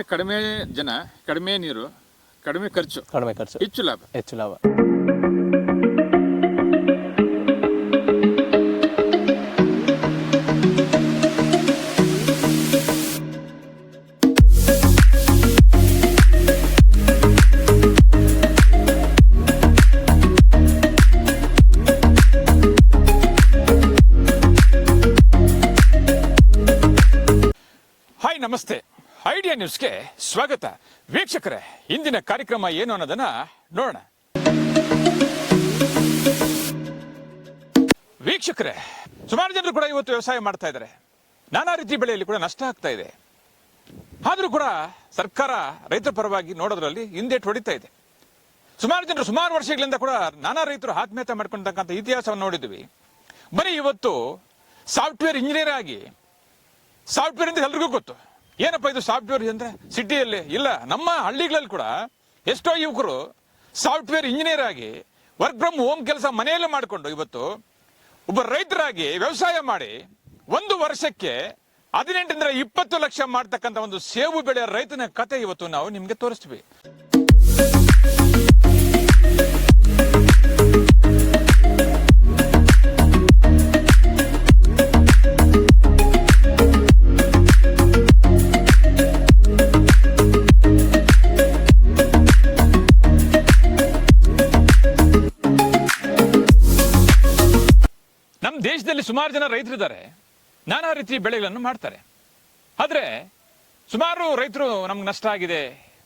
ಕಡಿಮೆ ಜನ ಕಡಿಮೆ ನೀರು ಕಡಿಮೆ ಖರ್ಚು ಕಡಿಮೆ ಖರ್ಚು. ಹೆಚ್ಚು ಲಾಭ. ಹೆಚ್ಚು ಲಾಭ. ನ್ಯೂಸ್ಗೆ ಸ್ವಾಗತ. ವೀಕ್ಷಕರೇ, ಇಂದಿನ ಕಾರ್ಯಕ್ರಮ ಏನು ಅನ್ನೋದನ್ನ ನೋಡೋಣ. ವೀಕ್ಷಕರೇ, ಸುಮಾರು ಜನರು ಕೂಡ ಇವತ್ತು ವ್ಯವಸಾಯ ಮಾಡ್ತಾ ಇದ್ದಾರೆ. ನಾನಾ ರೀತಿ ಬೆಳೆಯಲ್ಲಿ ಕೂಡ ನಷ್ಟ ಆಗ್ತಾ ಇದೆ. ಆದರೂ ಕೂಡ ಸರ್ಕಾರ ರೈತರ ಪರವಾಗಿ ನೋಡೋದ್ರಲ್ಲಿ ಹಿಂದೇಟು ಹೊಡಿತಾ ಇದೆ. ಸುಮಾರು ಜನರು ಸುಮಾರು ವರ್ಷಗಳಿಂದ ಕೂಡ ನಾನಾ ರೈತರು ಆತ್ಮಹತ್ಯೆ ಮಾಡ್ಕೊಂಡಂತ ಇತಿಹಾಸವನ್ನು ನೋಡಿದ್ವಿ ಬರೀ ಇವತ್ತು ಸಾಫ್ಟ್ವೇರ್ ಇಂಜಿನಿಯರ್ ಆಗಿ, ಸಾಫ್ಟ್ವೇರ್ ಅಂತ ಎಲ್ರಿಗೂ ಗೊತ್ತು. ಏನಪ್ಪ ಇದು ಸಾಫ್ಟ್ವೇರ್ ಅಂದ್ರೆ? ಸಿಟಿಯಲ್ಲಿ? ಇಲ್ಲ, ನಮ್ಮ ಹಳ್ಳಿಗಳಲ್ಲಿ ಕೂಡ ಎಷ್ಟೋ ಯುವಕರು ಸಾಫ್ಟ್ವೇರ್ ಇಂಜಿನಿಯರ್ ಆಗಿ ವರ್ಕ್ ಫ್ರಮ್ ಹೋಮ್ ಕೆಲಸ ಮನೆಯಲ್ಲೇ ಮಾಡಿಕೊಂಡು ಇವತ್ತು ಒಬ್ಬ ರೈತರಾಗಿ ವ್ಯವಸಾಯ ಮಾಡಿ ಒಂದು ವರ್ಷಕ್ಕೆ ಹದಿನೆಂಟರಿಂದ ಇಪ್ಪತ್ತು ಲಕ್ಷ ಮಾಡ್ತಕ್ಕಂಥ ಒಂದು ಸೇಬು ಬೆಳೆಯ ರೈತನ ಕತೆ ಇವತ್ತು ನಾವು ನಿಮ್ಗೆ ತೋರಿಸ್ತೀವಿ. ಸುಮಾರು ಜನ ರೈತರಿದ್ದಾರೆ. ನಾನಾ ರೀತಿ ಬೆಳೆಗಳನ್ನು ಮಾಡ್ತಾರೆ. ಆದರೆ ಸುಮಾರು ರೈತರು ನಮ್ಗೆ ನಷ್ಟ ಆಗಿದೆ,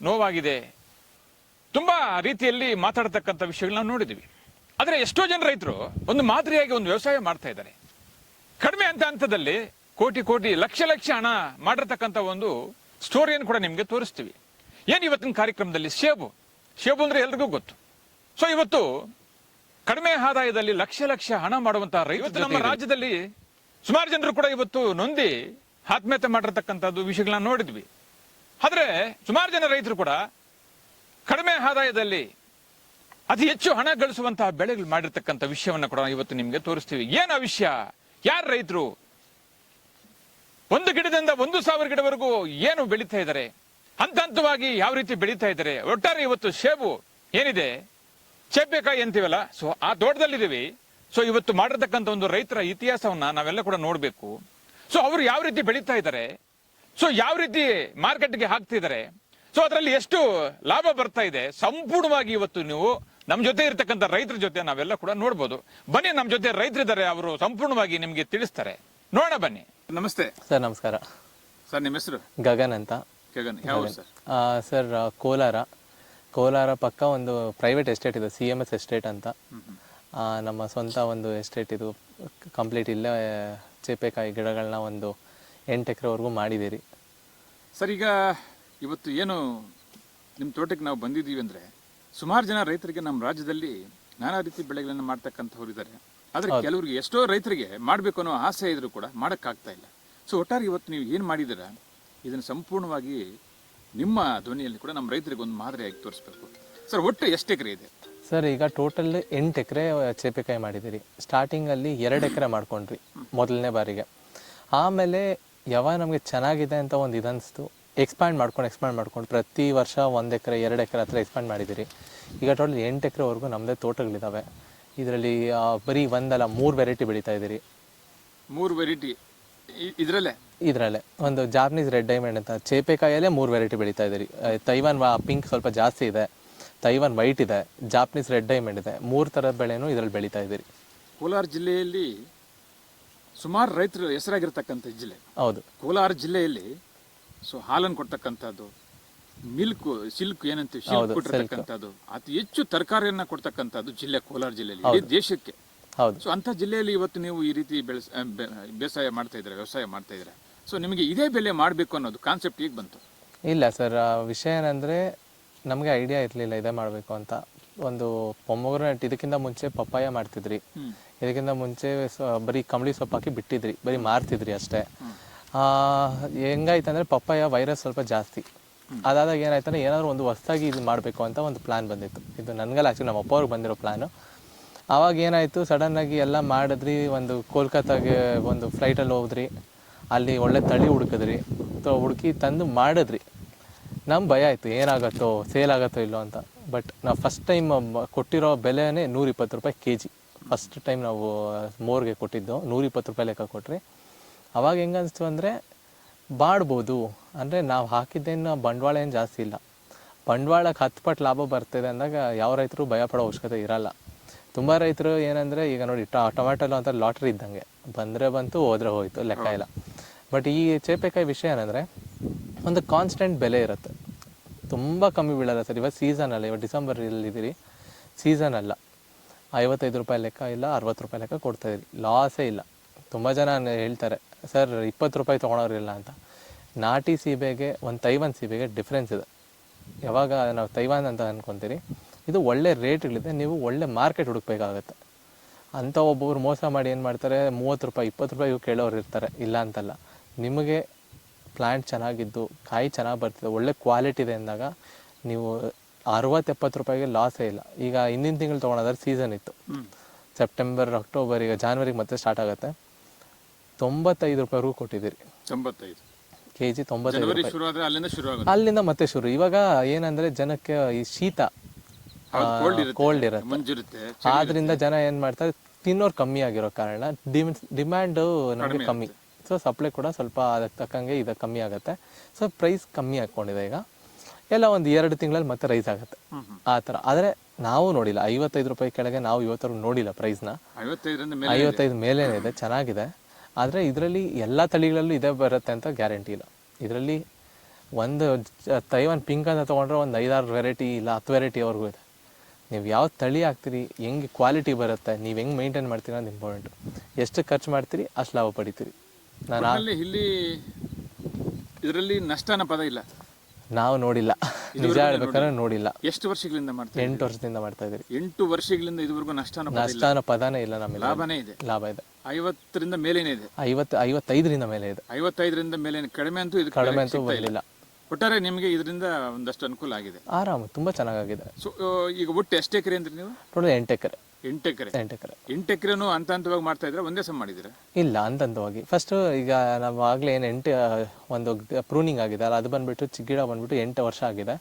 ನೋವಾಗಿದೆ. ತುಂಬಾ ರೀತಿಯಲ್ಲಿ ಮಾತಾಡತಕ್ಕಂಥ ವಿಷಯಗಳನ್ನ ನಾವು ನೋಡಿದ್ದೀವಿ. ಆದರೆ ಎಷ್ಟೋ ಜನ ರೈತರು ಒಂದು ಮಾದರಿಯಾಗಿ ಒಂದು ವ್ಯವಸಾಯ ಮಾಡ್ತಾ ಇದ್ದಾರೆ. ಕಡಿಮೆ ಅಂತ ಹಂತದಲ್ಲಿ ಕೋಟಿ ಕೋಟಿ, ಲಕ್ಷ ಲಕ್ಷ ಹಣ ಮಾಡಿರ್ತಕ್ಕಂಥ ಒಂದು ಸ್ಟೋರಿಯನ್ನು ಕೂಡ ನಿಮಗೆ ತೋರಿಸ್ತೀವಿ. ಏನು ಇವತ್ತಿನ ಕಾರ್ಯಕ್ರಮದಲ್ಲಿ ಸೇಬು ಸೇಬು ಅಂದರೆ ಎಲ್ರಿಗೂ ಗೊತ್ತು. ಸೊ ಇವತ್ತು ಕಡಿಮೆ ಆದಾಯದಲ್ಲಿ ಲಕ್ಷ ಲಕ್ಷ ಹಣ ಮಾಡುವಂತಹ ರೈತ ನಮ್ಮ ರಾಜ್ಯದಲ್ಲಿ ಸುಮಾರು ಜನರು ಕೂಡ ಇವತ್ತು ನೊಂದಿ ಆತ್ಮಹತ್ಯೆ ಮಾಡಿರ್ತಕ್ಕಂಥದ್ದು ವಿಷಯಗಳನ್ನ ನೋಡಿದ್ವಿ. ಆದ್ರೆ ಸುಮಾರು ಜನ ರೈತರು ಕೂಡ ಕಡಿಮೆ ಆದಾಯದಲ್ಲಿ ಅತಿ ಹೆಚ್ಚು ಹಣ ಗಳಿಸುವಂತಹ ಬೆಳೆಗಳು ಮಾಡಿರ್ತಕ್ಕಂಥ ವಿಷಯವನ್ನು ಕೂಡ ಇವತ್ತು ನಿಮ್ಗೆ ತೋರಿಸ್ತೀವಿ. ಏನ ವಿಷಯ? ಯಾರು ರೈತರು? ಒಂದು ಗಿಡದಿಂದ ಒಂದು ಸಾವಿರ ಗಿಡವರೆಗೂ ಏನು ಬೆಳೀತಾ ಇದ್ದಾರೆ ಹಂತ ಹಂತವಾಗಿ ಯಾವ ರೀತಿ ಬೆಳೀತಾ ಇದ್ದಾರೆ ಒಟ್ಟಾರೆ ಇವತ್ತು ಸೇಬು ಏನಿದೆ? ಚೇಪೆಕಾಯಿ ಅಂತೀವಲ್ಲ? ಸೊ ಆ ತೋಟದಲ್ಲಿದ್ದೀವಿ ಸೊ ಇವತ್ತು ಮಾಡಿರ್ತಕ್ಕಂಥ ಒಂದು ರೈತರ ಇತಿಹಾಸವನ್ನ ನಾವೆಲ್ಲ ಕೂಡ ನೋಡಬೇಕು. ಸೊ ಅವರು ಯಾವ ರೀತಿ ಬೆಳೀತಾ ಇದ್ದಾರೆ? ಸೊ ಯಾವ ರೀತಿ ಮಾರ್ಕೆಟ್ಗೆ ಹಾಕ್ತಿದ್ದಾರೆ? ಸೊ ಅದರಲ್ಲಿ ಎಷ್ಟು ಲಾಭ ಬರ್ತಾ ಇದೆ? ಸಂಪೂರ್ಣವಾಗಿ ಇವತ್ತು ನೀವು ನಮ್ಮ ಜೊತೆ ಇರತಕ್ಕಂಥ ರೈತರ ಜೊತೆ ನಾವೆಲ್ಲ ಕೂಡ ನೋಡ್ಬೋದು. ಬನ್ನಿ ನಮ್ಮ ಜೊತೆ ರೈತರಿದ್ದಾರೆ ಅವರು ಸಂಪೂರ್ಣವಾಗಿ ನಿಮಗೆ ತಿಳಿಸ್ತಾರೆ. ನೋಡೋಣ ಬನ್ನಿ. ನಮಸ್ತೆ. ಸರ್ ನಮಸ್ಕಾರ. ಸರ್ ನಿಮ್ಮ ಹೆಸರು? ಗಗನ್ ಅಂತ. ಗಗನ್. ಯಾವ ಸರ್? ಆ, ಸರ್ ಆ, ಕೋಲಾರ. ಕೋಲಾರ ಪಕ್ಕ ಒಂದು ಪ್ರೈವೇಟ್ ಎಸ್ಟೇಟ್ ಇದೆ ಸಿ ಎಂ ಎಸ್ ಎಸ್ಟೇಟ್ ಅಂತ. ಆ, ನಮ್ಮ ಸ್ವಂತ ಒಂದು ಎಸ್ಟೇಟ್ ಇದು. ಕಂಪ್ಲೀಟ್ ಇಲ್ಲ ಚೇಪೆಕಾಯಿ ಗಿಡಗಳನ್ನ ಒಂದು ಎಂಟು ಎಕರೆವರೆಗೂ ಮಾಡಿದ್ದೀರಿ ಸರ್ ಈಗ ಇವತ್ತು ಏನು ನಿಮ್ಮ ತೋಟಕ್ಕೆ ನಾವು ಬಂದಿದ್ದೀವಿ ಅಂದರೆ ಸುಮಾರು ಜನ ರೈತರಿಗೆ ನಮ್ಮ ರಾಜ್ಯದಲ್ಲಿ ನಾನಾ ರೀತಿ ಬೆಳೆಗಳನ್ನು ಮಾಡ್ತಕ್ಕಂಥವ್ರು ಇದ್ದಾರೆ ಆದರೆ ಕೆಲವರಿಗೆ ಎಷ್ಟೋ ರೈತರಿಗೆ ಮಾಡಬೇಕು ಅನ್ನೋ ಆಸೆ ಇದ್ರೂ ಕೂಡ ಮಾಡೋಕ್ಕಾಗ್ತಾ ಇಲ್ಲ. ಸೊ ಒಟ್ಟಾರೆ ಇವತ್ತು ನೀವು ಏನು ಮಾಡಿದ್ದೀರಾ? ಇದನ್ನು ಸಂಪೂರ್ಣವಾಗಿ ನಿಮ್ಮ ಧ್ವನಿಯಲ್ಲಿ ಕೂಡ ನಮ್ಮ ರೈತರಿಗೆ ಒಂದು ಮಾದರಿಯಾಗಿ ತೋರಿಸ್ಬೇಕು. ಸರ್ ಒಟ್ಟು ಎಷ್ಟು ಎಕರೆ ಇದೆ? ಸರ್ ಈಗ ಟೋಟಲ್ ಎಂಟು ಎಕರೆ ಚೇಪೆಕಾಯಿ ಮಾಡಿದ್ದೀರಿ. ಸ್ಟಾರ್ಟಿಂಗಲ್ಲಿ ಎರಡು ಎಕರೆ ಮಾಡ್ಕೊಂಡ್ರಿ ಮೊದಲನೇ ಬಾರಿಗೆ. ಆಮೇಲೆ ಯಾವಾಗ ನಮಗೆ ಚೆನ್ನಾಗಿದೆ ಅಂತ ಒಂದು ಇದನ್ನಿಸ್ತು ಎಕ್ಸ್ಪ್ಯಾಂಡ್ ಮಾಡ್ಕೊಂಡು ಎಕ್ಸ್ಪ್ಯಾಂಡ್ ಮಾಡ್ಕೊಂಡು ಪ್ರತಿ ವರ್ಷ ಒಂದು ಎಕರೆ ಎರಡು ಎಕರೆ ಹತ್ರ ಎಕ್ಸ್ಪ್ಯಾಂಡ್ ಮಾಡಿದ್ದೀರಿ. ಈಗ ಟೋಟಲ್ ಎಂಟು ಎಕರೆವರೆಗೂ ನಮ್ಮದೇ ತೋಟಗಳಿದ್ದಾವೆ ಇದರಲ್ಲಿ ಬರೀ ಒಂದಲ್ಲ ಮೂರು ವೆರೈಟಿ ಬೆಳೀತಾ ಇದ್ದೀರಿ. ಮೂರು ವೆರೈಟಿ ಇದರಲ್ಲೇ? ಇದರಲ್ಲೇ. ಒಂದು ಜಾಪನೀಸ್ ರೆಡ್ ಡೈಮಂಡ್ ಅಂತ. ಚೇಪೆಕಾಯಲ್ಲೇ ಮೂರು ವೆರೈಟಿ ಬೆಳೀತಾ ಇದ್ದೀರಿ. ತೈವಾನ್ ಪಿಂಕ್ ಸ್ವಲ್ಪ ಜಾಸ್ತಿ ಇದೆ. ತೈವಾನ್ ವೈಟ್ ಇದೆ. ಜಾಪನೀಸ್ ರೆಡ್ ಡೈಮಂಡ್ ಇದೆ. ಮೂರು ಥರದ ಬೆಳೆನೂ ಇದರಲ್ಲಿ ಬೆಳೀತಾ ಇದ್ದೀರಿ. ಕೋಲಾರ ಜಿಲ್ಲೆಯಲ್ಲಿ ಸುಮಾರು ರೈತರು ಹೆಸರಾಗಿರ್ತಕ್ಕಂಥ ಜಿಲ್ಲೆ. ಹೌದು. ಕೋಲಾರ ಜಿಲ್ಲೆಯಲ್ಲಿ ಸೊ ಹಾಲನ್ನು ಕೊಡ್ತಕ್ಕಂಥದ್ದು ಮಿಲ್ಕ್ ಸಿಲ್ಕ್ ಏನಂತೀವಿ ಸಿಲ್ಕ್ ಕೊಟ್ಟಿರ್ತಕ್ಕಂಥದ್ದು ಅತಿ ಹೆಚ್ಚು ತರಕಾರಿಯನ್ನ ಕೊಡ್ತಕ್ಕಂಥದ್ದು ಜಿಲ್ಲೆ ಕೋಲಾರ ಜಿಲ್ಲೆಯಲ್ಲಿ ದೇಶಕ್ಕೆ. ಹೌದು. ಸೊ ಅಂತ ಜಿಲ್ಲೆಯಲ್ಲಿ ಇವತ್ತು ನೀವು ಈ ರೀತಿ ಬೆಳೆಸ ಬೇಸಾಯ ಮಾಡ್ತಾ ಇದ್ರೆ ವ್ಯವಸಾಯ ಮಾಡ್ತಾ ಇದ್ರೆ ಸೊ ನಿಮಗೆ ಇದೇ ಬೆಲೆ ಮಾಡಬೇಕು ಅನ್ನೋದು ಕಾನ್ಸೆಪ್ಟ್ ಈಗ ಬಂತು? ಇಲ್ಲ ಸರ್ ವಿಷಯ ಏನಂದ್ರೆ ನಮಗೆ ಐಡಿಯಾ ಇರಲಿಲ್ಲ ಇದೇ ಮಾಡಬೇಕು ಅಂತ. ಒಂದು ಪೊಮ್ಮಗ್ರನೆಟ್ ಇದಕ್ಕಿಂತ ಮುಂಚೆ ಪಪ್ಪಾಯ ಮಾಡ್ತಿದ್ರಿ. ಇದಕ್ಕಿಂತ ಮುಂಚೆ ಬರೀ ಕಂಬಳಿ ಸೊಪ್ಪು ಹಾಕಿ ಬಿಟ್ಟಿದ್ರಿ ಬರೀ ಮಾರ್ತಿದ್ರಿ ಅಷ್ಟೇ. ಆ, ಹೆಂಗಾಯ್ತಂದ್ರೆ ಪಪ್ಪಾಯ ವೈರಸ್ ಸ್ವಲ್ಪ ಜಾಸ್ತಿ. ಅದಾದಾಗ ಏನಾಯ್ತಂದ್ರೆ ಏನಾದ್ರು ಒಂದು ಹೊಸ್ದಾಗಿ ಇದು ಮಾಡಬೇಕು ಅಂತ ಒಂದು ಪ್ಲಾನ್ ಬಂದಿತ್ತು. ಇದು ನನಗಲ್ಲ ಆ್ಯಕ್ಚುಲಿ ನಮ್ಮ ಅಪ್ಪ ಅವ್ರಿಗೆ ಬಂದಿರೋ ಪ್ಲಾನು ಆವಾಗ ಏನಾಯಿತು ಸಡನ್ನಾಗಿ ಎಲ್ಲ ಮಾಡಿದ್ರಿ, ಒಂದು ಕೋಲ್ಕತ್ತಾಗೆ ಒಂದು ಫ್ಲೈಟಲ್ಲಿ ಹೋದ್ರಿ, ಅಲ್ಲಿ ಒಳ್ಳೆ ತಳಿ ಹುಡುಕಿದ್ರಿ ಹುಡುಕಿ ತಂದು ಮಾಡಿದ್ರಿ. ನಮ್ ಭಯ ಆಯಿತು, ಏನಾಗತ್ತೋ ಸೇಲ್ ಆಗತ್ತೋ ಇಲ್ಲೋ ಅಂತ. ಬಟ್ ನಾವು ಫಸ್ಟ್ ಟೈಮ್ ಕೊಟ್ಟಿರೋ ಬೆಲೆನೇ ನೂರ ಇಪ್ಪತ್ತು ರೂಪಾಯಿ ಕೆ ಜಿ ಫಸ್ಟ್ ಟೈಮ್ ನಾವು ಮೋರ್ಗೆ ಕೊಟ್ಟಿದ್ದು, ನೂರಿಪ್ಪತ್ತು ರೂಪಾಯಿ ಲೆಕ್ಕ ಕೊಟ್ರಿ. ಅವಾಗ ಹೆಂಗೆ ಅನಿಸ್ತು ಅಂದರೆ ಬಾಡ್ಬೋದು ಅಂದರೆ ನಾವು ಹಾಕಿದ್ದೇನು ಬಂಡವಾಳ ಏನು ಜಾಸ್ತಿ ಇಲ್ಲ. ಬಂಡವಾಳಕ್ಕೆ ಹತ್ತು ಪಟ್ಟು ಲಾಭ ಬರ್ತಿದೆ ಅಂದಾಗ, ಯಾವ ರೈತರು ಭಯ ಪಡೋ ಅವಶ್ಯಕತೆ ಇರಲ್ಲ. ತುಂಬ ರೈತರು ಏನಂದರೆ ಈಗ ನೋಡಿ ಟೊಮ್ಯಾಟೊ ಅಂತ ಲಾಟ್ರಿ ಇದ್ದಂಗೆ. ಬಂದರೆ ಬಂತು ಹೋದ್ರೆ ಹೋಯ್ತು ಲೆಕ್ಕ ಇಲ್ಲ. ಬಟ್ ಈ ಚೇಪೆಕಾಯಿ ವಿಷಯ ಏನಂದರೆ ಒಂದು ಕಾನ್ಸ್ಟೆಂಟ್ ಬೆಲೆ ಇರುತ್ತೆ. ತುಂಬ ಕಮ್ಮಿ ಬೀಳಲ್ಲ ಸರ್? ಇವತ್ತು ಸೀಸನ್ ಅಲ್ಲ ಇವಾಗ ಡಿಸೆಂಬರ್ ಇದ್ದೀರಿ ಸೀಸನ್ ಅಲ್ಲ. ಐವತ್ತೈದು ರೂಪಾಯಿ ಲೆಕ್ಕ ಇಲ್ಲ ಅರವತ್ತು ರೂಪಾಯಿ ಲೆಕ್ಕ ಕೊಡ್ತಾ ಇದ್ರಿ ಲಾಸೇ ಇಲ್ಲ. ತುಂಬ ಜನ ಹೇಳ್ತಾರೆ ಸರ್ ಇಪ್ಪತ್ತು ರೂಪಾಯಿ ತೊಗೊಳೋರಿಲ್ಲ ಅಂತ. ನಾಟಿ ಸೀಬೆಗೆ ಒಂದು ತೈವಾನ್ ಸೀಬೆಗೆ ಡಿಫ್ರೆನ್ಸ್ ಇದೆ. ಯಾವಾಗ ನಾವು ತೈವಾನ್ ಅಂತ ಅನ್ಕೊಂತೀರಿ ಇದು ಒಳ್ಳೆ ರೇಟ್ಗಳಿದೆ ನೀವು ಒಳ್ಳೆ ಮಾರ್ಕೆಟ್ ಹುಡುಕ್ಬೇಕಾಗತ್ತೆ. ಅಂಥ ಒಬ್ಬೊಬ್ರು ಮೋಸ ಮಾಡಿ ಏನು ಮಾಡ್ತಾರೆ ಮೂವತ್ತು ರೂಪಾಯಿ ಇಪ್ಪತ್ತು ರೂಪಾಯಿ ಕೇಳೋರು ಇರ್ತಾರೆ ಇಲ್ಲ ಅಂತಲ್ಲ. ನಿಮಗೆ ಪ್ಲ್ಯಾಂಟ್ ಚೆನ್ನಾಗಿದ್ದು ಕಾಯಿ ಚೆನ್ನಾಗಿ ಬರ್ತಿದೆ ಒಳ್ಳೆ ಕ್ವಾಲಿಟಿ ಇದೆ ಅಂದಾಗ ನೀವು ಅರವತ್ತು ಎಪ್ಪತ್ತು ರೂಪಾಯಿಗೆ ಲಾಸೇ ಇಲ್ಲ. ಈಗ ಹಿಂದಿನ ತಿಂಗಳು ತೊಗೊಳೋದ್ರೆ ಸೀಸನ್ ಇತ್ತು. ಸೆಪ್ಟೆಂಬರ್ ಅಕ್ಟೋಬರ್ ಈಗ ಜಾನ್ವರಿಗೆ ಮತ್ತೆ ಸ್ಟಾರ್ಟ್ ಆಗುತ್ತೆ. ತೊಂಬತ್ತೈದು ರೂಪಾಯಿವರೆಗೂ ಕೊಟ್ಟಿದ್ದೀರಿ. ತೊಂಬತ್ತೈದು. ಕೆ ಜಿ ತೊಂಬತ್ತೈದು ಅಲ್ಲಿಂದ ಮತ್ತೆ ಶುರು. ಇವಾಗ ಏನಂದ್ರೆ ಜನಕ್ಕೆ ಈ ಶೀತ ಕೋಲ್ಡ್ ಇರುತ್ತೆ. ಆದ್ರಿಂದ ಜನ ಏನ್ ಮಾಡ್ತಾರೆ ತಿನ್ನೋರು ಕಮ್ಮಿ ಆಗಿರೋ ಕಾರಣ ಡಿಮ್ಯಾಂಡ್ ನಮಗೆ ಕಮ್ಮಿ. ಸೊ ಸಪ್ಲೈ ಕೂಡ ಸ್ವಲ್ಪ ಅದಕ್ಕೆ ತಕ್ಕಂಗೆ ಇದು ಕಮ್ಮಿ ಆಗುತ್ತೆ. ಸೊ ಪ್ರೈಸ್ ಕಮ್ಮಿ ಹಾಕೊಂಡಿದೆ ಈಗ. ಎಲ್ಲ ಒಂದು ಎರಡು ತಿಂಗಳಲ್ಲಿ ಮತ್ತೆ ರೈಸ್ ಆಗುತ್ತೆ. ಆ ಥರ. ಆದರೆ ನಾವು ನೋಡಿಲ್ಲ. ಐವತ್ತೈದು ರೂಪಾಯಿ ಕೆಳಗೆ ನಾವು ಇವತ್ತರೆಗೂ ನೋಡಿಲ್ಲ ಪ್ರೈಸ್ನ ಮೇಲೆ ಐವತ್ತೈದು ಮೇಲೇನೆ ಇದೆ. ಚೆನ್ನಾಗಿದೆ. ಆದರೆ ಇದರಲ್ಲಿ ಎಲ್ಲ ತಳಿಗಳಲ್ಲೂ ಇದೇ ಬರುತ್ತೆ ಅಂತ ಗ್ಯಾರಂಟಿ ಇಲ್ಲ. ಇದರಲ್ಲಿ ಒಂದು ತೈವಾನ್ ಪಿಂಕ್ ಅಂತ ತೊಗೊಂಡ್ರೆ ಒಂದು ಐದಾರು ವೆರೈಟಿ ಇಲ್ಲ ಹತ್ತು ವೆರೈಟಿವರೆಗೂ ಇದೆ. ನೀವು ಯಾವ ತಳಿ ಹಾಕ್ತೀರಿ ಹೆಂಗೆ ಕ್ವಾಲಿಟಿ ಬರುತ್ತೆ ನೀವು ಹೆಂಗೆ ಮೇಂಟೈನ್ ಮಾಡ್ತೀರಿ ಅನ್ನೋದು ಇಂಪಾರ್ಟೆಂಟ್ ಎಷ್ಟು ಖರ್ಚು ಮಾಡ್ತೀರಿ ಅಷ್ಟು ಲಾಭ ಪಡಿತೀರಿ. ನಾನು ಇಲ್ಲಿ ಇದರಲ್ಲಿ ನಷ್ಟನ ಪದ ಇಲ್ಲ. ನಾವು ನೋಡಿಲ್ಲ. ನಿಜ ಹೇಳ್ಬೇಕಾದ್ರೆ ನೋಡಿಲ್ಲ. ಎಷ್ಟು ವರ್ಷಗಳಿಂದ ಮಾಡ್ತೀವಿ ಎಂಟು ವರ್ಷದಿಂದ ಮಾಡ್ತಾ ಇದ್ದೀರಿ. ಎಂಟು ವರ್ಷಗಳಿಂದ ಇದುವರೆಗೂ ಇಲ್ಲ. ನಷ್ಟ ಪದಾನೇ ಪದನೇ ಇಲ್ಲ ನಮಗೆ ಲಾಭನೇ ಇದೆ. ಲಾಭ ಇದೆ. ಐವತ್ತರಿಂದ ಮೇಲೇನೇ ಇದೆ. ಐವತ್ತು ಐವತ್ತೈದರಿಂದ ಮೇಲೆ ಇದೆ. ಐವತ್ತೈದರಿಂದ ಮೇಲೆ ಕಡಿಮೆ ಅಂತೂ ಇದು ಕಡಿಮೆ ಅಂತೂ ಬಂದಿಲ್ಲ. ಒಟ್ಟಾರೆ ನಿಮಗೆ ಇದರಿಂದ ಒಂದಷ್ಟು ಅನುಕೂಲ ಆಗಿದೆ. ಆರಾಮ ತುಂಬ ಚೆನ್ನಾಗಿದೆ ಸೊ ಈಗ ಒಟ್ಟು ಎಷ್ಟು ಎಕರೆ ಅಂದ್ರೆ ನೀವು? ಟೋಟಲ್ ಎಂಟು ಎಕರೆ. ಎಂಟು ಎಕರೆ. ಎಂಟು ಎಕರೆ. ಎಂಟು ಎಕರೆನೂ ಹಂತ ಹಂತವಾಗಿ ಮಾಡ್ತಾ ಇದ್ರೆ ಒಂದೇ ಸಮ ಮಾಡಿದ್ದೀರಾ? ಇಲ್ಲ ಅಂತಂತವಾಗಿ ಫಸ್ಟ್ ಈಗ ನಾವು ಆಗಲೇ ಏನು ಎಂಟು ಒಂದು ಪ್ರೂನಿಂಗ್ ಆಗಿದೆ. ಅಲ್ಲ ಅದು ಬಂದ್ಬಿಟ್ಟು ಚಿಕ್ಕ ಗಿಡ ಬಂದ್ಬಿಟ್ಟು ಎಂಟು ವರ್ಷ ಆಗಿದೆ.